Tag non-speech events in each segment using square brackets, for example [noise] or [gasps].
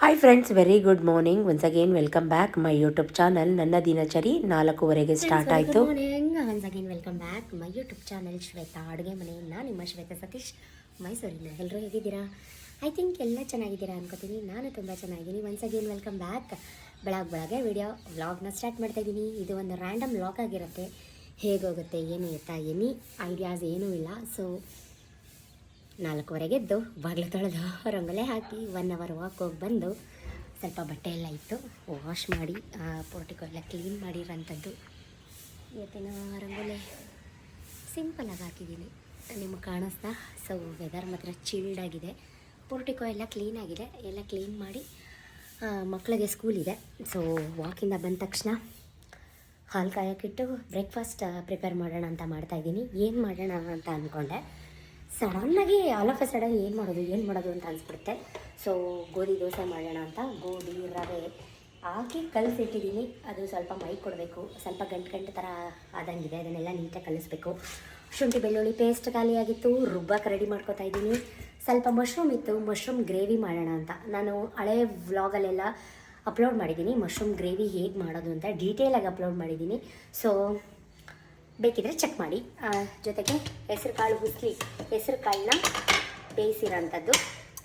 Hi friends very good morning once again welcome back my YouTube channel ನನ್ನ ದಿನಚರಿ ನಾಲ್ಕೂವರೆಗೆ start ಆಯಿತು. Once again welcome back my YouTube channel Shweta ಅಡುಗೆ ಮನೆಯನ್ನ ನಿಮ್ಮ ಶ್ವೇತಾ ಸತೀಶ್ ಮೈಸೂರಿನ ಎಲ್ಲರೂ ಹೇಗಿದ್ದೀರಾ? ಐ ಥಿಂಕ್ ಎಲ್ಲ ಚೆನ್ನಾಗಿದ್ದೀರಾ ಅನ್ಕೋತೀನಿ. ನಾನು ತುಂಬ ಚೆನ್ನಾಗಿದ್ದೀನಿ. ಒನ್ಸ್ ಅಗೇನ್ ವೆಲ್ಕಮ್ ಬ್ಯಾಕ್ ಬೆಳಗ್ಗೆ ಬೆಳಗ್ಗೆ ವಿಡಿಯೋ ವ್ಲಾಗ್ನ ಸ್ಟಾರ್ಟ್ ಮಾಡ್ತಾಯಿದ್ದೀನಿ ಇದು ಒಂದು ರ್ಯಾಂಡಮ್ ವ್ಲಾಗ್ ಆಗಿರುತ್ತೆ. ಹೇಗೋಗುತ್ತೆ ಏನು ಎತ್ತಾ ಎನಿ ಐಡಿಯಾಸ್ ಏನೂ ಇಲ್ಲ. ಸೊ ನಾಲ್ಕುವರೆಗೆ ಎದ್ದು ಬಾಗಿಲು ತೊಳೆದು ರಂಗೋಲೆ ಹಾಕಿ ಒನ್ ಅವರ್ ವಾಕ್ ಹೋಗಿ ಬಂದು ಸ್ವಲ್ಪ ಬಟ್ಟೆ ಎಲ್ಲ ಇತ್ತು ವಾಶ್ ಮಾಡಿ ಪೋರ್ಟಿಕೋ ಎಲ್ಲ ಕ್ಲೀನ್ ಮಾಡಿರೋಂಥದ್ದು ಇವತ್ತಿನ ರಂಗೋಲೆ ಸಿಂಪಲಾಗಿ ಹಾಕಿದ್ದೀನಿ. ನಿಮಗೆ ಕಾಣಿಸ್ತಾ? ಸೊ ವೆದರ್ ಮಾತ್ರ ಚಿಲ್ಡ್ ಆಗಿದೆ. ಪೋರ್ಟಿಕೋ ಎಲ್ಲ ಕ್ಲೀನ್ ಆಗಿದೆ. ಎಲ್ಲ ಕ್ಲೀನ್ ಮಾಡಿ ಮಕ್ಕಳಿಗೆ ಸ್ಕೂಲ್ ಇದೆ. ಸೊ ವಾಕಿಂದ ಬಂದ ತಕ್ಷಣ ಹಾಲು ಕಾಯೋಕ್ಕಿಟ್ಟು ಬ್ರೇಕ್ಫಾಸ್ಟ್ ಪ್ರಿಪೇರ್ ಮಾಡೋಣ ಅಂತ ಮಾಡ್ತಾಯಿದ್ದೀನಿ ಏನು ಮಾಡೋಣ ಅಂತ ಅಂದ್ಕೊಂಡೆ ಸಡನ್ನಾಗಿ ಆಲ್ ಆಫ್ ಎ ಸಡನ್ ಏನು ಮಾಡೋದು ಏನು ಮಾಡೋದು ಅಂತ ಅನಿಸ್ಬಿಡುತ್ತೆ. ಸೊ ಗೋಧಿ ದೋಸೆ ಮಾಡೋಣ ಅಂತ ಗೋಧಿ, ರವೆ ಹಾಕಿ ಕಲಸಿಟ್ಟಿದ್ದೀನಿ. ಅದು ಸ್ವಲ್ಪ ಮೈ ಕೊಡಬೇಕು. ಸ್ವಲ್ಪ ಗಂಟು ಗಂಟು ಥರ ಆದಂಗಿದೆ. ಅದನ್ನೆಲ್ಲ ನೀಟಾಗಿ ಕಲಿಸ್ಬೇಕು. ಶುಂಠಿ, ಬೆಳ್ಳುಳ್ಳಿ ಪೇಸ್ಟ್ ಖಾಲಿಯಾಗಿತ್ತು. ರುಬ್ಬಕ್ಕೆ ರೆಡಿ ಮಾಡ್ಕೋತಾ ಇದ್ದೀನಿ. ಸ್ವಲ್ಪ ಮಶ್ರೂಮ್ ಇತ್ತು. ಮಶ್ರೂಮ್ ಗ್ರೇವಿ ಮಾಡೋಣ ಅಂತ. ನಾನು ಹಳೆ ವ್ಲಾಗಲ್ಲೆಲ್ಲ ಅಪ್ಲೋಡ್ ಮಾಡಿದ್ದೀನಿ. ಮಶ್ರೂಮ್ ಗ್ರೇವಿ ಹೇಗೆ ಮಾಡೋದು ಅಂತ ಡೀಟೇಲಾಗಿ ಅಪ್ಲೋಡ್ ಮಾಡಿದ್ದೀನಿ. ಸೊ ಬೇಕಿದ್ರೆ ಚೆಕ್ ಮಾಡಿ. ಜೊತೆಗೆ ಹೆಸರು ಕಾಳು ಹುಸ್ಲಿ, ಹೆಸರು ಕಾಳನ್ನ ಬೇಯಿಸಿರೋಂಥದ್ದು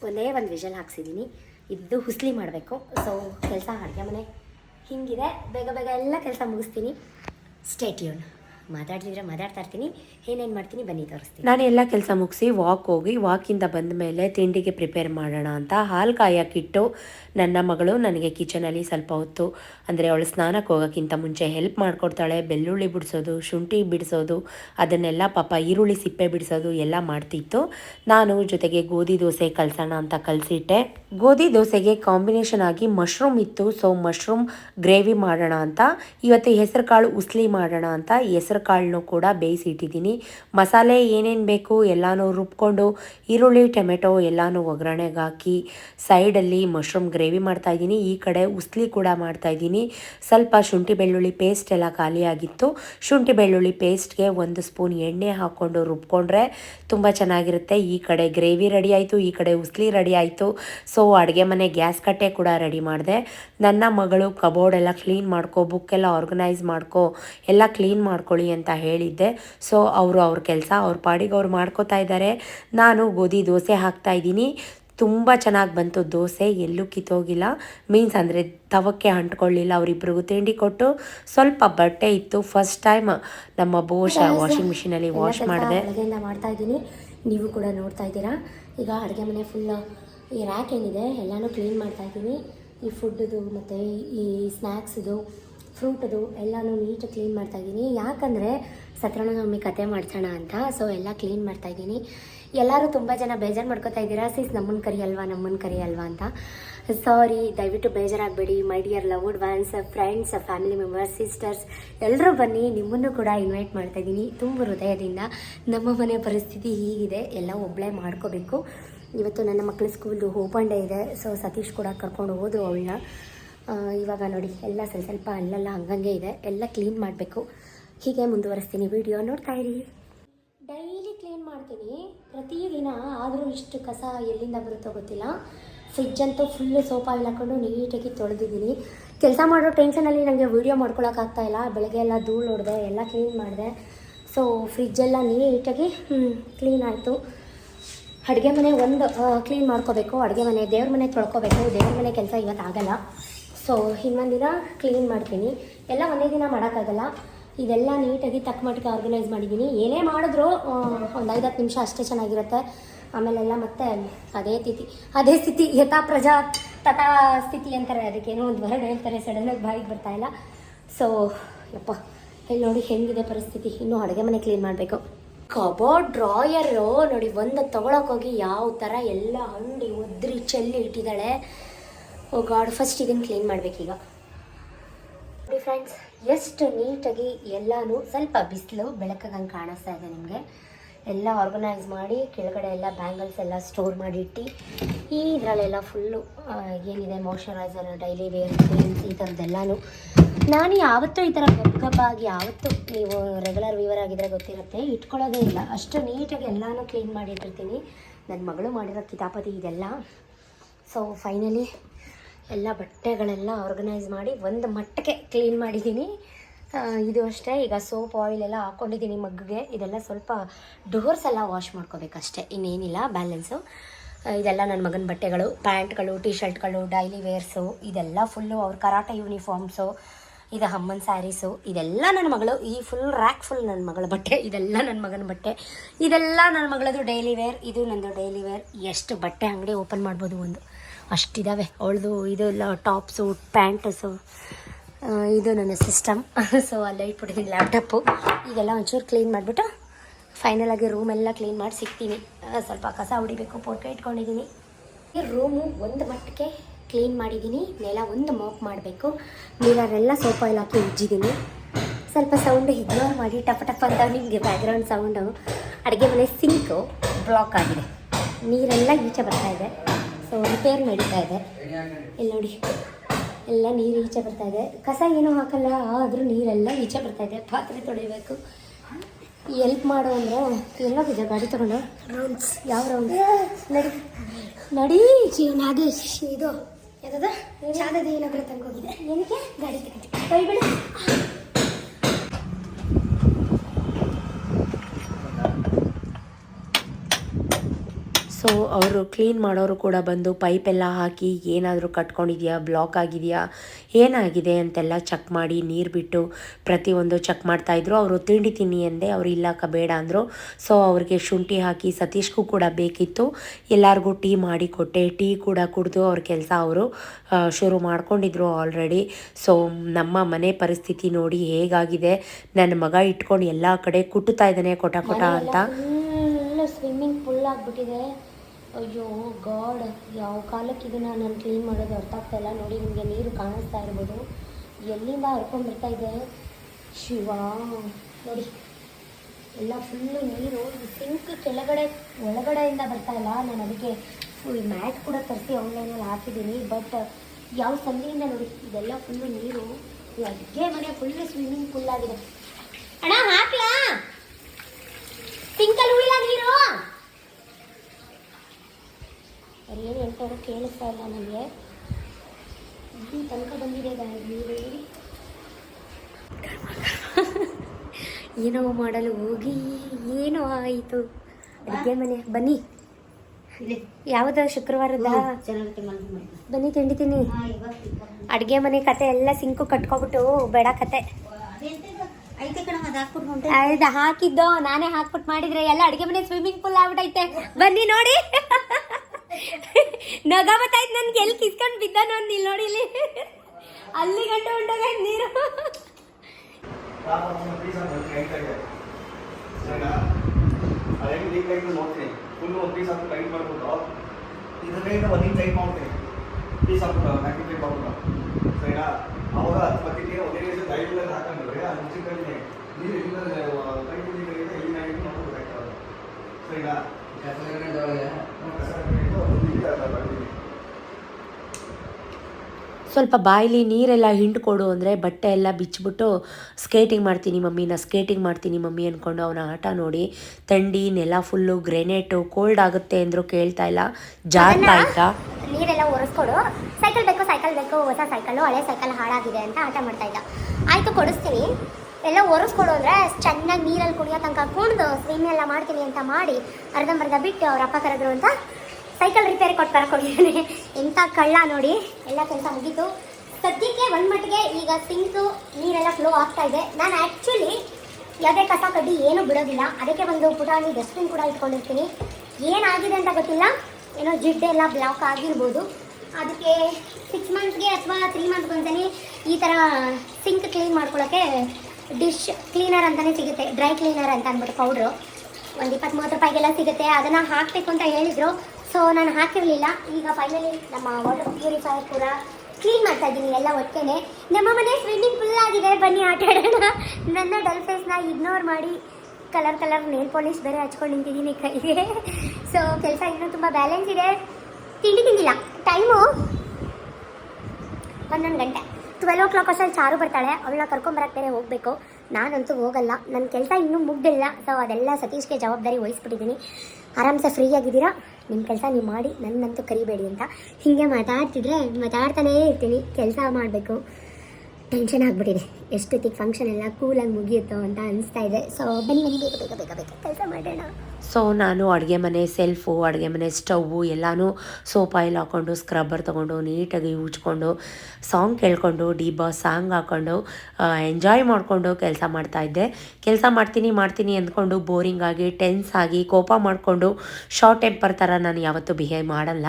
ಒಂದೇ ಒಂದು ವಿಷಲ್ ಹಾಕ್ಸಿದ್ದೀನಿ ಇದ್ದು ಹುಸ್ಲಿ ಮಾಡಬೇಕು. ಸೊ ಕೆಲಸ ಅಡುಗೆ ಮನೆ ಹಿಂಗಿದೆ. ಬೇಗ ಬೇಗ ಎಲ್ಲ ಕೆಲಸ ಮುಗಿಸ್ತೀನಿ. ಸ್ಟೇಟ್ಯೂನ್ ಮಾತಾಡ್ತಿದ್ರೆ ಮಾತಾಡ್ತಾ ಇರ್ತೀನಿ. ಏನೇನು ಮಾಡ್ತೀನಿ ಬನ್ನಿ ತೋರಿಸ್ತೀನಿ. ನಾನು ಎಲ್ಲ ಕೆಲಸ ಮುಗಿಸಿ ವಾಕ್ ಹೋಗಿ ವಾಕಿಂದ ಬಂದ ಮೇಲೆ ತಿಂಡಿಗೆ ಪ್ರಿಪೇರ್ ಮಾಡೋಣ ಅಂತ ಹಾಲು ಕಾಯಕ್ಕಿಟ್ಟು ನನ್ನ ಮಗಳು ನನಗೆ ಕಿಚನಲ್ಲಿ ಸ್ವಲ್ಪ ಹೊತ್ತು ಅಂದರೆ ಅವಳು ಸ್ನಾನಕ್ಕೆ ಹೋಗೋಕ್ಕಿಂತ ಮುಂಚೆ ಹೆಲ್ಪ್ ಮಾಡಿಕೊಡ್ತಾಳೆ. ಬೆಳ್ಳುಳ್ಳಿ ಬಿಡಿಸೋದು, ಶುಂಠಿ ಬಿಡಿಸೋದು, ಅದನ್ನೆಲ್ಲ ಪಾಪ ಈರುಳ್ಳಿ ಸಿಪ್ಪೆ ಬಿಡಿಸೋದು ಎಲ್ಲ ಮಾಡ್ತಿತ್ತು. ನಾನು ಜೊತೆಗೆ ಗೋಧಿ ದೋಸೆ ಕಲಸೋಣ ಅಂತ ಕಲಸಿಟ್ಟೆ. ಗೋಧಿ ದೋಸೆಗೆ ಕಾಂಬಿನೇಷನ್ ಆಗಿ ಮಶ್ರೂಮ್ ಇತ್ತು. ಸೊ ಮಶ್ರೂಮ್ ಗ್ರೇವಿ ಮಾಡೋಣ ಅಂತ. ಇವತ್ತು ಹೆಸರು ಕಾಳು ಉಸ್ಲಿ ಮಾಡೋಣ ಅಂತ ಹೆಸರು ಕಾಳನ್ನು ಕೂಡ ಬೇಯಿಸಿ ಇಟ್ಟಿದ್ದೀನಿ ಮಸಾಲೆ ಏನೇನು ಬೇಕು ಎಲ್ಲನೂ ರುಬ್ಕೊಂಡು ಈರುಳ್ಳಿ, ಟೊಮೆಟೊ ಎಲ್ಲನೂ ಒಗ್ಗರಣೆಗೆ ಹಾಕಿ ಸೈಡಲ್ಲಿ ಮಶ್ರೂಮ್ ಗ್ರೇವಿ ಮಾಡ್ತಾಯಿದ್ದೀನಿ ಈ ಕಡೆ ಉಸ್ಲಿ ಕೂಡ ಮಾಡ್ತಾಯಿದ್ದೀನಿ ಸ್ವಲ್ಪ ಶುಂಠಿ ಬೆಳ್ಳುಳ್ಳಿ ಪೇಸ್ಟ್ ಎಲ್ಲ ಖಾಲಿಯಾಗಿತ್ತು ಶುಂಠಿ ಬೆಳ್ಳುಳ್ಳಿ ಪೇಸ್ಟ್ಗೆ ಒಂದು ಸ್ಪೂನ್ ಎಣ್ಣೆ ಹಾಕ್ಕೊಂಡು ರುಬ್ಕೊಂಡ್ರೆ ತುಂಬ ಚೆನ್ನಾಗಿರುತ್ತೆ. ಈ ಕಡೆ ಗ್ರೇವಿ ರೆಡಿ ಆಯಿತು, ಈ ಕಡೆ ಉಸ್ಲಿ ರೆಡಿ ಆಯಿತು. ಸೊ, ಅಡುಗೆ ಮನೆ ಗ್ಯಾಸ್ ಕಟ್ಟೆ ಕೂಡ ರೆಡಿ ಮಾಡಿದೆ. ನನ್ನ ಮಗಳು ಕಬೋರ್ಡ್ ಎಲ್ಲ ಕ್ಲೀನ್ ಮಾಡ್ಕೊ, ಬುಕ್ ಎಲ್ಲ ಆರ್ಗನೈಸ್ ಮಾಡ್ಕೊ, ಎಲ್ಲ ಕ್ಲೀನ್ ಮಾಡ್ಕೊಳ್ಳಿ. ಅಂತ ಹೇಳಿದ್ದೆ. ಸೊ ಅವರು ಅವ್ರ ಕೆಲಸ ಅವ್ರ ಪಾಡಿಗೆ ಅವ್ರು ಮಾಡ್ಕೋತಾ ಇದ್ದಾರೆ ನಾನು ಗೋಧಿ ದೋಸೆ ಹಾಕ್ತಾ ಇದ್ದೀನಿ. ತುಂಬ ಚೆನ್ನಾಗಿ ಬಂತು ದೋಸೆ ಎಲ್ಲೂ ಕಿತ್ತೋಗಿಲ್ಲ. ಮೀನ್ಸ್ ಅಂದರೆ ತವಕ್ಕೆ ಅಂಟ್ಕೊಳ್ಳಿಲ್ಲ ಅವರಿಬ್ರಿಗೂ ತಿಂಡಿ ಕೊಟ್ಟು. ಸ್ವಲ್ಪ ಬಟ್ಟೆ ಇತ್ತು ಫಸ್ಟ್ ಟೈಮ್ ನಮ್ಮ ಬೋಶ ವಾಷಿಂಗ್ ಮಿಷಿನಲ್ಲಿ ವಾಶ್ ಮಾಡಿದೆ. ಅದೆಲ್ಲ ಮಾಡ್ತಾ ಇದ್ದೀನಿ. ನೀವು ಕೂಡ ನೋಡ್ತಾ ಇದ್ದೀರಾ. ಈಗ ಅಡುಗೆ ಮನೆ ಫುಲ್ ಈ ರ್ಯಾಕ್ ಏನಿದೆ ಎಲ್ಲನೂ ಕ್ಲೀನ್ ಮಾಡ್ತಾ ಇದ್ದೀನಿ. ಈ ಫುಡ್ದು ಮತ್ತು ಈ ಸ್ನ್ಯಾಕ್ಸ್ದು ಫ್ರೂಟದು ಎಲ್ಲನೂ ನೀಟಾಗಿ ಕ್ಲೀನ್ ಮಾಡ್ತಾ ಇದ್ದೀನಿ. ಯಾಕಂದರೆ ಸತ್ಯನಾರಾಯಣಸ್ವಾಮಿ ಕತೆ ಮಾಡ್ಸೋಣ ಅಂತ ಸೊ ಎಲ್ಲ ಕ್ಲೀನ್ ಮಾಡ್ತಾ ಇದ್ದೀನಿ. ಎಲ್ಲರೂ ತುಂಬ ಜನ ಬೇಜಾರು ಮಾಡ್ಕೋತಾ ಇದ್ದೀರಾ? ಸೀಸ್ ನಮ್ಮನ್ನು ಕರಿ ಅಲ್ವಾ? ನಮ್ಮನ್ನ ಕರಿ ಅಲ್ವಾ ಅಂತ. ಸಾರಿ ದಯವಿಟ್ಟು ಬೇಜಾರಾಗಬೇಡಿ. My dear loved ones friends family members sisters ಎಲ್ಲರೂ ಬನ್ನಿ, ನಿಮ್ಮನ್ನು ಕೂಡ ಇನ್ವೈಟ್ ಮಾಡ್ತಾ ಇದ್ದೀನಿ. ತುಂಬ ಹೃದಯದಿಂದ ನಮ್ಮ ಮನೆ ಪರಿಸ್ಥಿತಿ ಹೀಗಿದೆ. ಎಲ್ಲ ಒಬ್ಬಳೇ ಮಾಡ್ಕೋಬೇಕು. ಇವತ್ತು ನನ್ನ ಮಕ್ಕಳ ಸ್ಕೂಲ್ದು ಓಪನ್ ಡೇ ಇದೆ. ಸೊ ಸತೀಶ್ ಕೂಡ ಕರ್ಕೊಂಡು ಹೋದು ಅವಳನ್ನ. ಇವಾಗ ನೋಡಿ, ಎಲ್ಲ ಸ್ವಲ್ಪ ಸ್ವಲ್ಪ ಅಲ್ಲೆಲ್ಲ ಹಂಗಂಗೆ ಇದೆ. ಎಲ್ಲ ಕ್ಲೀನ್ ಮಾಡಬೇಕು. ಹೀಗೆ ಮುಂದುವರಿಸ್ತೀನಿ ವಿಡಿಯೋ ನೋಡ್ತಾ ಇರಿ. ಡೈಲಿ ಕ್ಲೀನ್ ಮಾಡ್ತೀನಿ. ಪ್ರತಿದಿನ ಆದರೂ ಇಷ್ಟು ಕಸ ಎಲ್ಲಿಂದ ಬರುತ್ತೋ ಗೊತ್ತಿಲ್ಲ. ಫ್ರಿಜ್ ಅಂತೂ ಫುಲ್ಲು ಸೋಪ್ ಆಯಿಲ್ ಹಾಕೊಂಡು ನೀಟಾಗಿ ತೊಳೆದಿದ್ದೀನಿ. ಕೆಲಸ ಮಾಡೋ ಟೆನ್ಷನಲ್ಲಿ ನನಗೆ ವೀಡಿಯೋ ಇಲ್ಲ. ಬೆಳಗ್ಗೆ ಎಲ್ಲ ಧೂಳು ಹೊಡೆದೆ ಎಲ್ಲ ಕ್ಲೀನ್ ಮಾಡಿದೆ. ಸೊ ಫ್ರಿಜ್ಜೆಲ್ಲ ನೀಟಾಗಿ ಕ್ಲೀನ್ ಆಯಿತು. ಅಡುಗೆ ಮನೆ ಒಂದು ಕ್ಲೀನ್ ಮಾಡ್ಕೋಬೇಕು. ಅಡುಗೆ ಮನೆ, ದೇವ್ರ ಮನೆ ತೊಳ್ಕೊಬೇಕು. ದೇವ್ರ ಮನೆ ಕೆಲಸ ಇವತ್ತು ಆಗಲ್ಲ. ಸೊ ಇನ್ನೊಂದು ದಿನ ಕ್ಲೀನ್ ಮಾಡ್ತೀನಿ. ಎಲ್ಲ ಒಂದೇ ದಿನ ಮಾಡೋಕ್ಕಾಗಲ್ಲ. ಇದೆಲ್ಲ ನೀಟಾಗಿ ತಕ್ಕ ಮಟ್ಟಿಗೆ ಆರ್ಗನೈಸ್ ಮಾಡಿದ್ದೀನಿ. ಏನೇ ಮಾಡಿದ್ರು ಒಂದು ಐದು ಹತ್ತು ನಿಮಿಷ ಅಷ್ಟೇ ಚೆನ್ನಾಗಿರುತ್ತೆ. ಆಮೇಲೆಲ್ಲ ಮತ್ತೆ ಅದೇ ಸ್ಥಿತಿ ಅದೇ ಸ್ಥಿತಿ. ಯಥಾ ಪ್ರಜಾ ತಥಾ ಸ್ಥಿತಿ ಅಂತಾರೆ. ಅದಕ್ಕೇನೋ ಒಂದು ವರ್ಡ್ ಹೇಳ್ತಾರೆ. ಸಡನ್ನಾಗಿ ಬಾಯಿಗೆ ಇಲ್ಲ. ಸೊ ಯಪ್ಪ ಇಲ್ಲಿ ನೋಡಿ ಹೆಂಗಿದೆ ಪರಿಸ್ಥಿತಿ. ಇನ್ನೂ ಅಡುಗೆ ಮನೆ ಕ್ಲೀನ್ ಮಾಡಬೇಕು. ಕಬೋರ್ಡ್ ಡ್ರಾಯರು ನೋಡಿ, ಒಂದು ತೊಗೊಳಕ್ಕೋಗಿ ಯಾವ ಥರ ಎಲ್ಲ ಹಂಡಿ ಉದ್ರಿ, ಚೆಲ್ಲಿ ಇಟ್ಟಿದ್ದಾಳೆ. ಓ ಗಾಡ್ ಫಸ್ಟ್ ಇದನ್ನು ಕ್ಲೀನ್ ಮಾಡಬೇಕೀಗ ನೋಡಿ ಫ್ರೆಂಡ್ಸ್ ಎಷ್ಟು ನೀಟಾಗಿ ಎಲ್ಲನೂ ಸ್ವಲ್ಪ ಬಿಸಿಲು, ಬೆಳಕಾಗಂಗೆ ಕಾಣಿಸ್ತಾ ಇದೆ ನಿಮಗೆ. ಎಲ್ಲ ಆರ್ಗನೈಸ್ ಮಾಡಿ, ಕೆಳಗಡೆ ಎಲ್ಲ ಬ್ಯಾಂಗಲ್ಸ್ ಎಲ್ಲ ಸ್ಟೋರ್ ಮಾಡಿ ಇಟ್ಟು, ಈ ಇದರಲ್ಲೆಲ್ಲ ಫುಲ್ಲು ಏನಿದೆ ಮಾಯ್ಶ್ಚರೈಸರ್ ಡೈಲಿ ವೇರ್ ಕ್ರೀಮ್ಸ್ ಈ ಥರದ್ದೆಲ್ಲನೂ ನಾನು ಯಾವತ್ತೂ ಈ ಥರ ಗಬ್ಬಾಗಿ ಯಾವತ್ತೂ ನೀವು ರೆಗ್ಯುಲರ್ ವೀವರ್ ಆಗಿದ್ರೆ ಗೊತ್ತಿರುತ್ತೆ, ಇಟ್ಕೊಳ್ಳೋದೇ ಇಲ್ಲ. ಅಷ್ಟು ನೀಟಾಗಿ ಎಲ್ಲನೂ ಕ್ಲೀನ್ ಮಾಡಿಟ್ಟಿರ್ತೀನಿ ನನ್ನ ಮಗಳು ಮಾಡಿರೋ ಕಿತಾಪತಿ ಇದೆಲ್ಲ. ಸೊ ಫೈನಲಿ ಎಲ್ಲ ಬಟ್ಟೆಗಳೆಲ್ಲ ಆರ್ಗನೈಸ್ ಮಾಡಿ ಒಂದು ಮಟ್ಟಕ್ಕೆ ಕ್ಲೀನ್ ಮಾಡಿದ್ದೀನಿ ಇದು ಅಷ್ಟೇ, ಈಗ ಸೋಪ್ ಆಯಿಲ್ ಎಲ್ಲ ಹಾಕ್ಕೊಂಡಿದ್ದೀನಿ ಮಗ್ಗಿಗೆ. ಇದೆಲ್ಲ ಸ್ವಲ್ಪ ಡೋರ್ಸ್ ಎಲ್ಲ ವಾಶ್ ಮಾಡ್ಕೋಬೇಕಷ್ಟೇ, ಇನ್ನೇನಿಲ್ಲ ಬ್ಯಾಲೆನ್ಸು ಇದೆಲ್ಲ ನನ್ನ ಮಗನ ಬಟ್ಟೆಗಳು, ಪ್ಯಾಂಟ್ಗಳು ಟಿ ಶರ್ಟ್ಗಳು ಡೈಲಿ ವೇರ್ಸು ಇದೆಲ್ಲ ಫುಲ್ಲು ಅವ್ರ ಕರಾಟೆ ಯೂನಿಫಾರ್ಮ್ಸು ಇದು ಅಮ್ಮನ ಸ್ಯಾರೀಸು ಇದೆಲ್ಲ ನನ್ನ ಮಗಳು, ಈ ಫುಲ್ ರ್ಯಾಕ್ ಫುಲ್ ನನ್ನ ಮಗಳ ಬಟ್ಟೆ, ಇದೆಲ್ಲ ನನ್ನ ಮಗನ ಬಟ್ಟೆ, ಇದೆಲ್ಲ ನನ್ನ ಮಗಳದು ಡೈಲಿ ವೇರ್ ಇದು ನನ್ನದು ಡೈಲಿ ವೇರ್ ಎಷ್ಟು ಬಟ್ಟೆ ಅಂಗಡಿ ಓಪನ್ ಮಾಡ್ಬೋದು ಒಂದು. ಅಷ್ಟಿದ್ದಾವೆ ಅವಳದು ಇದು ಎಲ್ಲ ಟಾಪ್ಸು, ಪ್ಯಾಂಟಸು ಇದು ನನ್ನ ಸಿಸ್ಟಮ್. [laughs] ಸೊ ಅಲ್ಲೇ ಇಟ್ಬಿಟ್ಟಿದ್ದೀನಿ ಲ್ಯಾಪ್ಟಾಪು. ಈಗೆಲ್ಲ ಒಂಚೂರು ಕ್ಲೀನ್ ಮಾಡಿಬಿಟ್ಟು ಫೈನಲ್ ಆಗಿ ರೂಮ್ ಎಲ್ಲ ಕ್ಲೀನ್ ಮಾಡಿ ಸಿಗ್ತೀನಿ. ಸ್ವಲ್ಪ ಕಸ ಹೊಡಿಬೇಕು ಫೋಟೋ ಇಟ್ಕೊಂಡಿದ್ದೀನಿ ಈ ರೂಮು ಒಂದು ಮಟ್ಟಕ್ಕೆ ಕ್ಲೀನ್ ಮಾಡಿದ್ದೀನಿ ನೆಲ ಒಂದು ಮಾಪ್ ಮಾಡಬೇಕು. ಮಿರರೆಲ್ಲ ಸೋಪ್ ಆಯಿಲ್ ಹಾಕಿ ಉಜ್ಜಿದ್ದೀನಿ ಸ್ವಲ್ಪ ಸೌಂಡ್ ಇಗ್ನೋರ್ ಮಾಡಿ ಟಪ ಟಪ್ ಅಂತ ನಿಮಗೆ ಬ್ಯಾಕ್ಗ್ರೌಂಡ್ ಸೌಂಡು ಅಡುಗೆ ಮನೆ ಸಿಂಕು ಬ್ಲಾಕ್ ಆಗಿದೆ. ನೀರೆಲ್ಲ ಈಚೆ ಬರ್ತಾ ಇದೆ. ರಿಪೇರ್ ನಡೀತಾ ಇದೆ. ಇಲ್ಲಿ ನೋಡಿ. ಎಲ್ಲ ನೀರು ಈಚೆ ಬರ್ತಾ ಇದೆ. ಕಸ ಏನೂ ಹಾಕಲ್ಲ ಆದರೂ ನೀರೆಲ್ಲ ಈಚೆ ಬರ್ತಾ ಇದೆ. ಪಾತ್ರೆ ತೊಳಿಬೇಕು. ಎಲ್ಪ್ ಮಾಡು ಅಂದರೆ ಎಲ್ಲೋಗಿದೆ ಗಾಡಿ ತಗೊಂಡು? ರೌಂಡ್ಸ್ ಯಾವ ರೌಂಡ್ ನಡಿ. ನಡಿ. ನಾಗೇಶ್ ಇದು. ಯಾವ್ದದ? ಚಾದದ ಏನಾದ್ರು ತಂಗೋಗಿದೆ. ಏನಕ್ಕೆ? ಗಾಡಿ ತಗೊಂಡು. ಕೈ ಬಿಡು. ಸೊ ಅವರು ಕ್ಲೀನ್ ಮಾಡೋರು ಕೂಡ ಬಂದು ಪೈಪ್ ಎಲ್ಲ ಹಾಕಿ ಏನಾದರೂ ಕಟ್ಕೊಂಡಿದೆಯಾ ಬ್ಲಾಕ್ ಆಗಿದೆಯಾ ಏನಾಗಿದೆ ಅಂತೆಲ್ಲ ಚೆಕ್ ಮಾಡಿ ನೀರು ಬಿಟ್ಟು ಪ್ರತಿಯೊಂದು ಚೆಕ್ ಮಾಡ್ತಾಯಿದ್ರು ಅವರು ತಿಂಡಿ ತಿನ್ನಿ ಅಂದೆ ಅವರು ಇಲ್ಲಕ್ಕ ಬೇಡ ಅಂದರು. ಸೊ ಅವ್ರಿಗೆ ಶುಂಠಿ ಹಾಕಿ ಸತೀಶ್ಗೂ ಕೂಡ ಬೇಕಿತ್ತು. ಎಲ್ಲರಿಗೂ ಟೀ ಮಾಡಿ ಕೊಟ್ಟೆ. ಟೀ ಕೂಡ ಕುಡಿದು ಅವ್ರ ಕೆಲಸ ಅವರು ಶುರು ಮಾಡ್ಕೊಂಡಿದ್ರು ಆಲ್ರೆಡಿ ಸೊ ನಮ್ಮ ಮನೆ ಪರಿಸ್ಥಿತಿ ನೋಡಿ ಹೇಗಾಗಿದೆ. ನನ್ನ ಮಗ ಇಟ್ಕೊಂಡು ಎಲ್ಲ ಕಡೆ ಕುಟ್ಟುತ್ತಾ ಇದ್ದಾನೆ ಕೊಟ ಕೊಟ ಅಂತ. ಸ್ವಿಮ್ಮಿಂಗ್ ಫುಲ್ ಆಗಿಬಿಟ್ಟಿದೆ. ಅಯ್ಯೋ, ಗಾಡ್, ಯಾವ ಕಾಲಕ್ಕೆ ಇದನ್ನ ನಾನು ಕ್ಲೀನ್ ಮಾಡೋದು ಅರ್ಥ ಆಗ್ತಾ ನೋಡಿ, ನಿಮಗೆ ನೀರು ಕಾಣಿಸ್ತಾ ಇರ್ಬೋದು. ಎಲ್ಲಿಂದ ಹರ್ಕೊಂಡು ಬರ್ತಾ ಇದೆ? ಶಿವ, ನೋಡಿ, ಎಲ್ಲ ಫುಲ್ಲು ನೀರು ಸಿಂಕ್ ಕೆಳಗಡೆ, ಒಳಗಡೆಯಿಂದ ಬರ್ತಾ ಇಲ್ಲ. ನಾನು ಅದಕ್ಕೆ ಫುಲ್ ಮ್ಯಾಟ್ ಕೂಡ ತರಿಸಿ ಆನ್ಲೈನಲ್ಲಿ ಹಾಕಿದ್ದೀನಿ. ಬಟ್ ಯಾವ ಸಂದಿಯಿಂದ ನೋಡಿ, ಇದೆಲ್ಲ ಫುಲ್ಲು ನೀರು. ಅಡುಗೆ ಮನೆ ಫುಲ್ಲು ಸ್ವಿಮ್ಮಿಂಗ್ ಫುಲ್ ಆಗಿದೆ. ಅಣ್ಣ ಹಾಕ್ಲಾ ಸಿಂಕಲ್ಲಿ ಉಳಿಲ್ಲ ನೀರು ಅವ್ರು ಏನು ಹೇಳ್ತಾರೋ ಕೇಳಿಸ್ತಾ ಇಲ್ಲ ನನಗೆ. ಇಲ್ಲಿ ತನಕ ಬಂದಿದೆ ನೀರು [laughs] ಏನೋ ಮಾಡಲು ಹೋಗಿ ಏನೋ ಆಯಿತು. ಅಡುಗೆ ಮನೆ ಬನ್ನಿ. ಯಾವ್ದ ಶುಕ್ರವಾರದ? ಬನ್ನಿ ತಿಂಡಿತೀನಿ ಅಡುಗೆ ಮನೆ ಕತೆ ಎಲ್ಲ ಸಿಂಕು ಕಟ್ಕೊಬಿಟ್ಟು ಬೇಡ ಕತೆ. ಅದು ಹಾಕಿದ್ದು ನಾನೇ ಹಾಕ್ಬಿಟ್ಟು ಮಾಡಿದ್ರೆ ಎಲ್ಲ ಅಡುಗೆ ಮನೆ ಸ್ವಿಮ್ಮಿಂಗ್ ಪೂಲ್ ಆಗ್ಬಿಟ್ಟೈತೆ ಬನ್ನಿ ನೋಡಿ. [laughs] ನಗ ಬತ್ತಾಯ್ತು ನನ್ಗೆ ಎಲ್ಲಿ ಕಿಸ್ಕೊಂಡು ಬಿದ್ದಾನು ಅಂದ್ ಇಲ್ಲಿ ನೋಡಿ ಇಲ್ಲಿ. ಅಲ್ಲಿ ಗಂಟೆ ಉಂಟಾಗೈತೆ ನೀರು ಇದರಿಂದ ಒಂದು ಹಿಂಗೆ ಟೈಟ್ ಮಾಡ್ತೀನಿ ಪೀಸ್ ಹಾಕ್ಬಿಟ್ಟು ಮ್ಯಾಗಿ ಟೈಟ್ ಮಾಡ್ಬಿಟ್ಟು ಸರಿನಾ? ಅವಾಗ ಮತ್ತೆ ಒಂದೇ ರೀತಿ ದೈವದಲ್ಲಿ ಹಾಕೊಂಡ್ರೆ ಆ ಮುಚ್ಚಿನಲ್ಲಿ ನೀರು ಇಲ್ಲ ಟೈಟ್ ನೀರಿಗೆ ಈ ಮ್ಯಾಗಿ ನೋಡ್ಬೇಕಾಗ್ತದೆ ಸರಿನಾ ಸ್ವಲ್ಪ ಬಾಯಲ್ಲಿ ನೀರೆಲ್ಲ ಹಿಂಡ್ಕೊಡು ಅಂದರೆ ಬಟ್ಟೆ ಎಲ್ಲ ಬಿಚ್ಚಿಬಿಟ್ಟು ಸ್ಕೇಟಿಂಗ್ ಮಾಡ್ತೀನಿ ಮಮ್ಮಿ ನಾ ಸ್ಕೇಟಿಂಗ್ ಮಾಡ್ತೀನಿ ಮಮ್ಮಿ ಅಂದ್ಕೊಂಡು ಅವನ ಆಟ ನೋಡಿ. ಥಂಡಿ ನೆಲ ಫುಲ್ಲು ಗ್ರೆನೇಟು ಕೋಲ್ಡ್ ಆಗುತ್ತೆ ಅಂದರು ಕೇಳ್ತಾ ಇಲ್ಲ. ಜಾರ್ತಾ ಆಯ್ತಾ ನೀರೆಲ್ಲ ಒರೆಸ್ಕೊಡು. ಸೈಕಲ್ ಬೇಕು ಸೈಕಲ್ ಬೇಕು ಹೊಸ ಸೈಕಲ್ಲು ಹಳೆ ಸೈಕಲ್ ಹಾಳಾಗಿದೆ ಅಂತ ಆಟ ಮಾಡ್ತಾ ಇದ್ದ. ಆಯಿತು ಕೊಡಿಸ್ತೀನಿ. ಎಲ್ಲ ಒರೆಸ್ಕೊಡೋದ್ರೆ ಚೆನ್ನಾಗಿ ನೀರಲ್ಲಿ ಕುಡಿಯೋ ತನಕ ಕುಣಿದು ಸ್ವಿಮ್ ಎಲ್ಲ ಮಾಡ್ತೀನಿ ಅಂತ ಮಾಡಿ ಅರ್ಧಂಬರ್ಧ ಬಿಟ್ಟು ಅವ್ರ ಅಪ್ಪ ಕರೆದ್ರು ಅಂತ ಸೈಕಲ್ ರಿಪೇರಿ ಕೊಟ್ಟು ಬರಕೊಂಡಿದ್ದಾನೆ ಎಂಥ ಕಳ್ಳ ನೋಡಿ. ಎಲ್ಲ ಕೆಲಸ ಮುಗೀತು. ಸದ್ಯಕ್ಕೆ ಒಂದು ಮಟ್ಟಿಗೆ ಈಗ ಸಿಂಕು, ನೀರೆಲ್ಲ ಫ್ಲೋ ಆಗ್ತಾ ಇದೆ. ನಾನು ಆ್ಯಕ್ಚುಲಿ ಯಾವುದೇ ಕಸ ಕಡ್ಡಿ ಏನೂ ಬಿಡೋದಿಲ್ಲ. ಅದಕ್ಕೆ ಒಂದು ಪುಟಾಣಿ ಡಸ್ಟ್ಬಿನ್ ಕೂಡ ಇಟ್ಕೊಂಡಿರ್ತೀನಿ. ಏನಾಗಿದೆ ಅಂತ ಗೊತ್ತಿಲ್ಲ. ಏನೋ ಜಿಡ್ಡೆ ಎಲ್ಲ ಬ್ಲಾಕ್ ಆಗಿರ್ಬೋದು. ಅದಕ್ಕೆ ಸಿಕ್ಸ್ ಮಂತ್ಸ್ಗೆ ಅಥವಾ ತ್ರೀ ಮಂತ್ಗೆ ಒಂದ್ಸಲಿ ಈ ಥರ ಸಿಂಕ್ ಕ್ಲೀನ್ ಮಾಡ್ಕೊಳ್ಳೋಕ್ಕೆ ಡಿಶ್ ಕ್ಲೀನರ್ ಅಂತಲೇ ಸಿಗುತ್ತೆ, ಡ್ರೈ ಕ್ಲೀನರ್ ಅಂತ ಅಂದ್ಬಿಟ್ಟು ಪೌಡ್ರು ಒಂದು ಇಪ್ಪತ್ತು ಮೂವತ್ತು ರೂಪಾಯಿಗೆಲ್ಲ ಸಿಗುತ್ತೆ. ಅದನ್ನು ಹಾಕಬೇಕು ಅಂತ ಹೇಳಿದರು. ಸೊ ನಾನು ಹಾಕಿರಲಿಲ್ಲ. ಈಗ ಫೈನಲಿ ನಮ್ಮ ವಾಟರ್ ಪ್ಯೂರಿಫೈಯರ್ ಕೂಡ ಕ್ಲೀನ್ ಮಾಡ್ತಾ ಇದ್ದೀನಿ ಎಲ್ಲ ಒಟ್ಟಿಗೆ. ನಮ್ಮ ಮನೆ ಸ್ವಿಮ್ಮಿಂಗ್ ಫುಲ್ ಆಗಿದೆ. ಬನ್ನಿ, ಆಟ ಆಡೋಣ. ನನ್ನ ಡಲ್ ಫೇಸ್ನ ಇಗ್ನೋರ್ ಮಾಡಿ ಕಲರ್ ಕಲರ್ ನೇಲ್ ಪಾಲಿಶ್ ಬೇರೆ ಹಚ್ಕೊಂಡು ನಿಂತಿದ್ದೀನಿ ಕೈಗೆ. ಸೊ ಕೆಲಸ ಇನ್ನೂ ತುಂಬ ಬ್ಯಾಲೆನ್ಸ್ ಇದೆ. ತಿಂಡಿ ತಿಂದಿಲ್ಲ. ಟೈಮು ಹನ್ನೊಂದು ಗಂಟೆ. ಟ್ವೆಲ್ ಓ ಕ್ಲಾಕ್ ಅಷ್ಟಲ್ಲಿ ಚಾರು ಬರ್ತಾಳೆ. ಅವಳನ್ನ ಕರ್ಕೊಂಬರಕ್ಕೆ ಬೇರೆ ಹೋಗಬೇಕು. ನಾನಂತೂ ಹೋಗಲ್ಲ. ನನ್ನ ಕೆಲಸ ಇನ್ನೂ ಮುಗ್ದಿಲ್ಲ. ಸೊ ಅದೆಲ್ಲ ಸತೀಶ್ಗೆ ಜವಾಬ್ದಾರಿ ವಹಿಸ್ಬಿಟ್ಟಿದ್ದೀನಿ. ಆರಾಮ್ಸೆ ಫ್ರೀ ಆಗಿದ್ದೀರಾ? ನಿಮ್ಮ ಕೆಲಸ ನೀವು ಮಾಡಿ. ನನ್ನಂತೂ ಕರಿಬೇಡಿ ಅಂತ. ಹೀಗೆ ಮಾತಾಡ್ತಿದ್ರೆ ಮಾತಾಡ್ತಾನೇ ಇರ್ತೀನಿ. ಕೆಲಸ ಮಾಡಬೇಕು. ಟೆನ್ಷನ್ ಆಗಿಬಿಟ್ಟಿದೆ. ಎಷ್ಟೊತ್ತಿಗೆ ಫಂಕ್ಷನ್ ಎಲ್ಲ ಕೂಲಾಗಿ ಮುಗಿಯುತ್ತೋ ಅಂತ ಅನಿಸ್ತಾ ಇದೆ. ಸೊ ಬನ್ನಿ ಬನ್ನಿ ಬೇಕು ಬೇಗ ಬೇಗ ಬೇಗ ಕೆಲಸ ಮಾಡೋಣ. ಸೊ ನಾನು ಅಡುಗೆ ಮನೆ ಸೆಲ್ಫು ಅಡುಗೆ ಮನೆ ಸ್ಟವ್ವು ಎಲ್ಲನೂ ಸೋಪ್ ಆಯಿಲ್ ಹಾಕ್ಕೊಂಡು ಸ್ಕ್ರಬ್ಬರ್ ತೊಗೊಂಡು ನೀಟಾಗಿ ಉಜ್ಕೊಂಡು ಸಾಂಗ್ ಕೇಳ್ಕೊಂಡು ಡಿಬಾ ಸಾಂಗ್ ಹಾಕ್ಕೊಂಡು ಎಂಜಾಯ್ ಮಾಡಿಕೊಂಡು ಕೆಲಸ ಮಾಡ್ತಾಯಿದ್ದೆ ಕೆಲಸ ಮಾಡ್ತೀನಿ ಮಾಡ್ತೀನಿ ಅಂದ್ಕೊಂಡು ಬೋರಿಂಗ್ ಆಗಿ ಟೆನ್ಸ್ ಆಗಿ ಕೋಪ ಮಾಡಿಕೊಂಡು ಶಾರ್ಟ್ ಟೆಂಪರ್ ಥರ ನಾನು ಯಾವತ್ತೂ ಬಿಹೇವ್ ಮಾಡಲ್ಲ.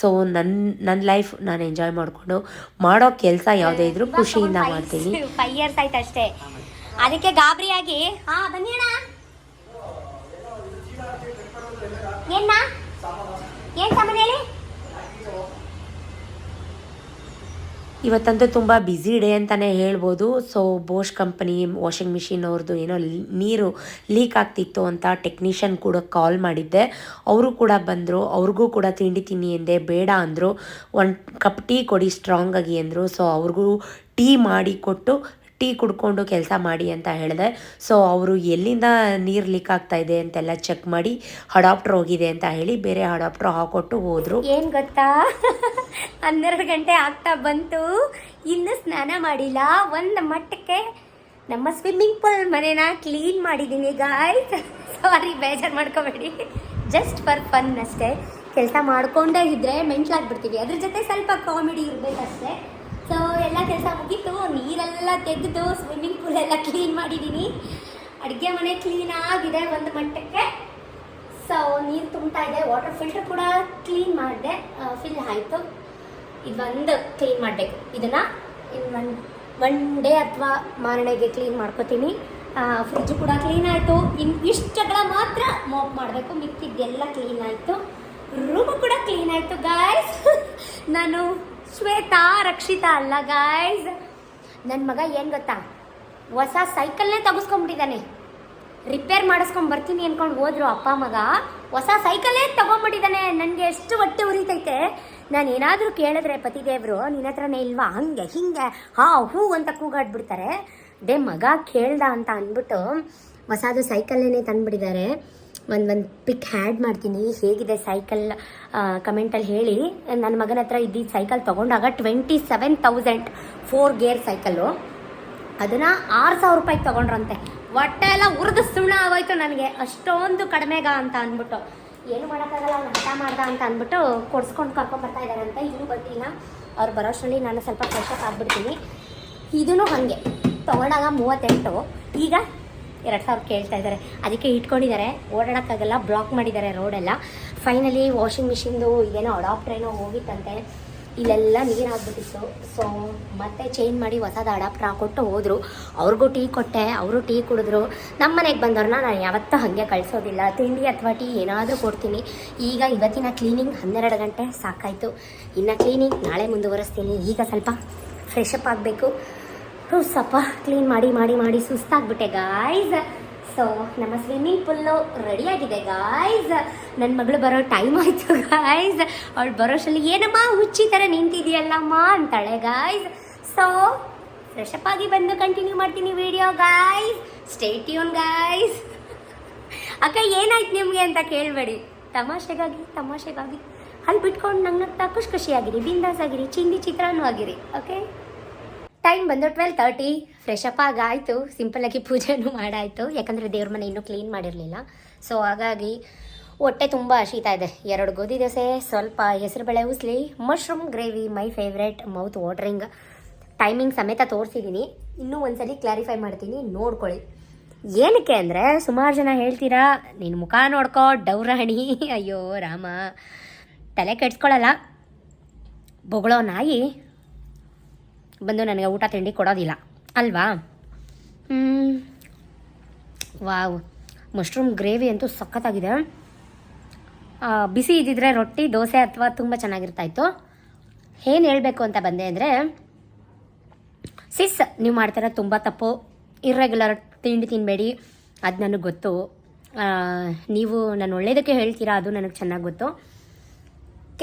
ಸೊ ನನ್ನ ನನ್ನ ಲೈಫ್ ನಾನು ಎಂಜಾಯ್ ಮಾಡಿಕೊಂಡು ಮಾಡೋ ಕೆಲಸ ಯಾವುದೇ ಇದ್ರೂ ಖುಷಿಯಿಂದ ಮಾಡ್ತೀನಿ. ಫೈವ್ ಇಯರ್ಸ್ ಆಯ್ತು ಅಷ್ಟೇ ಅದಕ್ಕೆ ಗಾಬರಿಯಾಗಿ ಹಾ ಬನ್ನಿ ಏನ್ ಸಾಮಾನು ಹೇಳಿ ಇವತ್ತಂತೂ ತುಂಬ ಬ್ಯುಸಿ ಡೇ ಅಂತಲೇ ಹೇಳ್ಬೋದು. So Bosch company washing machine ಅವ್ರದ್ದು ಏನೋ ನೀರು ಲೀಕ್ ಆಗ್ತಿತ್ತು ಅಂತ ಟೆಕ್ನಿಷಿಯನ್ ಕೂಡ ಕಾಲ್ ಮಾಡಿದ್ದೆ. ಅವರು ಕೂಡ ಬಂದರು. ಅವ್ರಿಗೂ ಕೂಡ ತಿಂಡಿ ತಿನ್ನಿ ಎಂದೆ. ಬೇಡ ಅಂದರು. ಒಂದು ಕಪ್ ಟೀ ಕೊಡಿ ಸ್ಟ್ರಾಂಗಾಗಿ ಅಂದರು ಸೊ ಅವ್ರಿಗೂ ಟೀ ಮಾಡಿ ಕೊಟ್ಟು ಟೀ ಕುಡ್ಕೊಂಡು ಕೆಲಸ ಮಾಡಿ ಅಂತ ಹೇಳಿದೆ. ಸೊ ಅವರು ಎಲ್ಲಿಂದ ನೀರು ಲೀಕ್ ಆಗ್ತಾ ಇದೆ ಅಂತೆಲ್ಲ ಚೆಕ್ ಮಾಡಿ ಹಡಾಪ್ಟರ್ ಹೋಗಿದೆ ಅಂತ ಹೇಳಿ ಬೇರೆ ಹಡಾಪ್ಟರ್ ಹಾಕೊಟ್ಟು ಹೋದ್ರು. ಏನು ಗೊತ್ತಾ? ಹನ್ನೆರಡು ಗಂಟೆ ಆಗ್ತಾ ಬಂತು. ಇನ್ನು ಸ್ನಾನ ಮಾಡಿಲ್ಲ. ಒಂದು ಮಟ್ಟಕ್ಕೆ ನಮ್ಮ ಸ್ವಿಮ್ಮಿಂಗ್ ಪೂಲ್ ಮನೇನ ಕ್ಲೀನ್ ಮಾಡಿದ್ದೀನಿ ಗಾಯ್ಸ್ ಸಾರಿ ಬೇಜಾರು ಮಾಡ್ಕೋಬೇಡಿ. ಜಸ್ಟ್ ಫಾರ್ ಫನ್ ಅಷ್ಟೇ. ಕೆಲಸ ಮಾಡ್ಕೊಂಡೇ ಇದ್ರೆ ಮೆಂಟ್ಲಾಗ್ಬಿಡ್ತೀವಿ ಅದ್ರ ಜೊತೆ ಸ್ವಲ್ಪ ಕಾಮಿಡಿ ಇರಬೇಕಷ್ಟೇ. ಎಲ್ಲ ಕೆಲಸ ಮುಗೀತು. ನೀರೆಲ್ಲ ತೆಗೆದು ಸ್ವಿಮ್ಮಿಂಗ್ ಪೂಲ್ ಎಲ್ಲ ಕ್ಲೀನ್ ಮಾಡಿದ್ದೀನಿ ಅಡುಗೆ ಮನೆ ಕ್ಲೀನ್ ಆಗಿದೆ ಒಂದು ಮಟ್ಟಕ್ಕೆ. ಸೊ ನೀರು ತುಂಬ್ತಾ ಇದೆ. ವಾಟರ್ ಫಿಲ್ಟರ್ ಕೂಡ ಕ್ಲೀನ್ ಮಾಡಿದೆ. ಫಿಲ್ ಆಯಿತು. ಇದು ಒಂದು ಕ್ಲೀನ್ ಮಾಡಬೇಕು. ಇದನ್ನು ಇನ್ನು ಒನ್ ಒನ್ ಡೇ ಅಥವಾ ಮಾರನೆಗೆ ಕ್ಲೀನ್ ಮಾಡ್ಕೋತೀನಿ. ಫ್ರಿಜ್ ಕೂಡ ಕ್ಲೀನ್ ಆಯಿತು. ಇನ್ನು ಇಷ್ಟಗಳ ಮಾತ್ರ ಮೋಪ್ ಮಾಡಬೇಕು. ಮಿಕ್ಕಿದ್ದೆಲ್ಲ ಕ್ಲೀನ್ ಆಯಿತು. ರೂಮು ಕೂಡ ಕ್ಲೀನ್ ಆಯಿತು ಗಾಯ್ಸ್ ನಾನು ಶ್ವೇತಾ, ರಕ್ಷಿತಾ ಅಲ್ಲ ಗಾಯ್ಸ್ ನನ್ನ ಮಗ ಏನು ಗೊತ್ತಾ? ಹೊಸ ಸೈಕಲ್ನೇ ತಗಸ್ಕೊಂಡ್ಬಿಟ್ಟಿದ್ದಾನೆ ರಿಪೇರ್ ಮಾಡಿಸ್ಕೊಂಡ್ ಬರ್ತೀನಿ ಅನ್ಕೊಂಡು ಹೋದ್ರು ಅಪ್ಪ ಮಗ. ಹೊಸ ಸೈಕಲೇ ತಗೊಂಡ್ಬಿಟ್ಟಿದ್ದಾನೆ ನನಗೆ ಎಷ್ಟು ಹೊಟ್ಟೆ ಉರಿತೈತೆ. ನಾನು ಏನಾದರೂ ಕೇಳಿದ್ರೆ ಪತಿದೇವರು ನಿನ್ನ ಹತ್ರನೇ ಇಲ್ವಾ? ಹಂಗೆ, ಹಿಂಗೆ, ಹಾ, ಹೂ ಅಂತ ಕೂಗಾಡ್ಬಿಡ್ತಾರೆ. ದೇ ಮಗ ಕೇಳ್ದ ಅಂತ ಅಂದ್ಬಿಟ್ಟು ಹೊಸದು ಸೈಕಲ್ಲೇನೆ ತಂದ್ಬಿಟ್ಟಿದ್ದಾರೆ. ಒಂದು ಒಂದು ಪಿಕ್ ಹ್ಯಾಡ್ ಮಾಡ್ತೀನಿ. ಹೇಗಿದೆ ಸೈಕಲ್ ಕಮೆಂಟಲ್ಲಿ ಹೇಳಿ. ನನ್ನ ಮಗನ ಹತ್ರ ಇದ್ದಿದ್ದು ಸೈಕಲ್ ತೊಗೊಂಡಾಗ twenty seven thousand four gear cycle ಅದನ್ನು ಆರು ಸಾವಿರ ರೂಪಾಯಿಗೆ ತಗೊಂಡ್ರಂತೆ. ಹೊಟ್ಟೆ ಎಲ್ಲ ಉರಿದು ಸುಣ್ಣ ಆಗೋಯ್ತು ನನಗೆ. ಅಷ್ಟೊಂದು ಕಡಿಮೆಗ ಅಂತ ಅಂದ್ಬಿಟ್ಟು. ಏನು ಮಾಡೋಕ್ಕಾಗಲ್ಲ, ಅವ್ನು ಹಠ ಮಾಡ್ದ ಅಂತ ಅಂದ್ಬಿಟ್ಟು ಕೊಡ್ಸ್ಕೊಂಡು ಕರ್ಕೊಂಡು ಬರ್ತಾ ಇದ್ದಾರಂತೆ ಇನ್ನೂ ಗೊತ್ತಿಲ್ಲ. ಅವ್ರು ಬರೋಷ್ಟರಲ್ಲಿ ನಾನು ಸ್ವಲ್ಪ ಫ್ರೆಶ್ ಆಗ್ಬಿಡ್ತೀನಿ. ಇದೂ ಹಾಗೆ. ತೊಗೊಂಡಾಗ ಮೂವತ್ತೆಂಟು. ಈಗ ಎರಡು ಸಾವಿರ ಕೇಳ್ತಾ ಇದ್ದಾರೆ. ಅದಕ್ಕೆ ಇಟ್ಕೊಂಡಿದ್ದಾರೆ. ಓಡಾಡೋಕ್ಕಾಗಲ್ಲ ಬ್ಲಾಕ್ ಮಾಡಿದ್ದಾರೆ ರೋಡೆಲ್ಲ. ಫೈನಲಿ ವಾಷಿಂಗ್ ಮಿಷಿನ್ದು ಏನೋ ಅಡಾಪ್ಟರ್ ಏನೋ ಹೋಗಿತ್ತಂತೆ. ಇಲ್ಲೆಲ್ಲ ನೀರು ಹಾಕ್ಬಿಟ್ಟಿತ್ತು. ಸೊ ಮತ್ತೆ ಚೇಂಜ್ ಮಾಡಿ ಹೊಸದು ಅಡಾಪ್ಟರ್ ಹಾಕೊಟ್ಟು ಹೋದರು. ಅವ್ರಿಗೂ ಟೀ ಕೊಟ್ಟೆ, ಅವರು ಟೀ ಕುಡಿದ್ರು. ನಮ್ಮ ಮನೆಗೆ ಬಂದವ್ರನ್ನ ನಾನು ಯಾವತ್ತೂ ಹಾಗೆ ಕಳಿಸೋದಿಲ್ಲ. ತಿಂಡಿ ಅಥವಾ ಟೀ ಏನಾದರೂ ಕೊಡ್ತೀನಿ. ಈಗ ಇವತ್ತಿನ ಕ್ಲೀನಿಂಗ್ ಹನ್ನೆರಡು ಗಂಟೆ ಸಾಕಾಯಿತು. ಇನ್ನು ಕ್ಲೀನಿಂಗ್ ನಾಳೆ ಮುಂದುವರಿಸ್ತೀನಿ. ಈಗ ಸ್ವಲ್ಪ ಫ್ರೆಶ್ ಆಗಬೇಕು. ಸ್ವಲ್ಪ ಕ್ಲೀನ್ ಮಾಡಿ ಮಾಡಿ ಮಾಡಿ ಸುಸ್ತಾಗ್ಬಿಟ್ಟೆ ಗಾಯ್ಸ್ ಸೊ ನಮ್ಮ ಸ್ವಿಮ್ಮಿಂಗ್ ಪೂಲು ರೆಡಿಯಾಗಿದೆ ಗಾಯ್ಸ್ ನನ್ನ ಮಗಳು ಬರೋ ಟೈಮ್ ಆಯಿತು ಗಾಯ್ಸ್ ಅವಳು ಬರೋಷ್ಟರಲ್ಲಿ ಏನಮ್ಮ, ಹುಚ್ಚಿ ಥರ ನಿಂತಿದೆಯಲ್ಲಮ್ಮ ಅಂತಾಳೆ ಗಾಯ್ಸ್ ಸೊ ಫ್ರೆಶ್ ಅಪ್ ಆಗಿ ಬಂದು ಕಂಟಿನ್ಯೂ ಮಾಡ್ತೀನಿ ವಿಡಿಯೋ ಗಾಯ್ಸ್ ಸ್ಟೇಟ್ ಯೂನ್ ಗಾಯ್ಸ್ ಅಕ್ಕ, ಏನಾಯ್ತು ನಿಮಗೆ ಅಂತ ಕೇಳಬೇಡಿ. ತಮಾಷೆಗಾಗಿ ತಮಾಷೆಗಾಗಿ. ಅಲ್ಲಿ ಬಿಟ್ಕೊಂಡು ನಂಗೆ ಖುಷಿ ಖುಷಿಯಾಗಿರಿ ಬಿಂದಾಸ್ ಆಗಿರಿ, ಚಿಂದಿ ಚಿತ್ರಾನು ಆಗಿರಿ ಓಕೆ ಟೈಮ್ ಬಂದು ಟ್ವೆಲ್ ತರ್ಟಿ ಫ್ರೆಶ್ ಅಪ್ ಆಗಾಯಿತು. ಸಿಂಪಲಾಗಿ ಪೂಜೆನೂ ಮಾಡಾಯಿತು. ಯಾಕಂದರೆ ದೇವ್ರ ಮನೆ ಇನ್ನೂ ಕ್ಲೀನ್ ಮಾಡಿರಲಿಲ್ಲ. ಸೊ ಹಾಗಾಗಿ ಹೊಟ್ಟೆ ತುಂಬ ಶೀತ ಇದೆ. ಎರಡು ಗೋಧಿ ದೋಸೆ, ಸ್ವಲ್ಪ ಹೆಸರುಬೇಳೆ ಉಸ್ಲಿ mushroom gravy my favourite mouth watering timing ಸಮೇತ ತೋರಿಸಿದ್ದೀನಿ ಇನ್ನೂ ಒಂದ್ಸಲಿ ಕ್ಲಾರಿಫೈ ಮಾಡ್ತೀನಿ. ನೋಡ್ಕೊಳ್ಳಿ. ಏನಕ್ಕೆ ಅಂದರೆ ಸುಮಾರು ಜನ ಹೇಳ್ತೀರಾ ನಿನ್ನ ಮುಖ ನೋಡ್ಕೊ, ಡೌರಾಣಿ. ಅಯ್ಯೋ, ರಾಮ. ತಲೆ ಕೆಡ್ಸ್ಕೊಳ್ಳಲ್ಲ ಬೊಗಳೋ ನಾಯಿ. ಬಂದು ನನಗೆ ಊಟ ತಿಂಡಿ ಕೊಡೋದಿಲ್ಲ. ಅಲ್ವಾ. ವಾವ್. ಮಶ್ರೂಮ್ ಗ್ರೇವಿ ಅಂತೂ ಸಖತ್ತಾಗಿದೆ. ಬಿಸಿ ಇದ್ದಿದ್ರೆ ರೊಟ್ಟಿ, ದೋಸೆ ಅಥವಾ ತುಂಬ ಚೆನ್ನಾಗಿರ್ತಾಯಿತ್ತು ಏನು ಹೇಳಬೇಕು ಅಂತ ಬಂದೆ ಅಂದರೆ, ಸಿಸ್, ನೀವು ಮಾಡ್ತಾರೆ ತುಂಬ ತಪ್ಪು. ಇರ್ರೆಗ್ಯುಲರ್ ತಿಂಡಿ ತಿನ್ನಬೇಡಿ ಅದು ನನಗೆ ಗೊತ್ತು. ನೀವು ನಾನು ಒಳ್ಳೇದಕ್ಕೆ ಹೇಳ್ತೀರಾ ಅದು ನನಗೆ ಚೆನ್ನಾಗಿ ಗೊತ್ತು.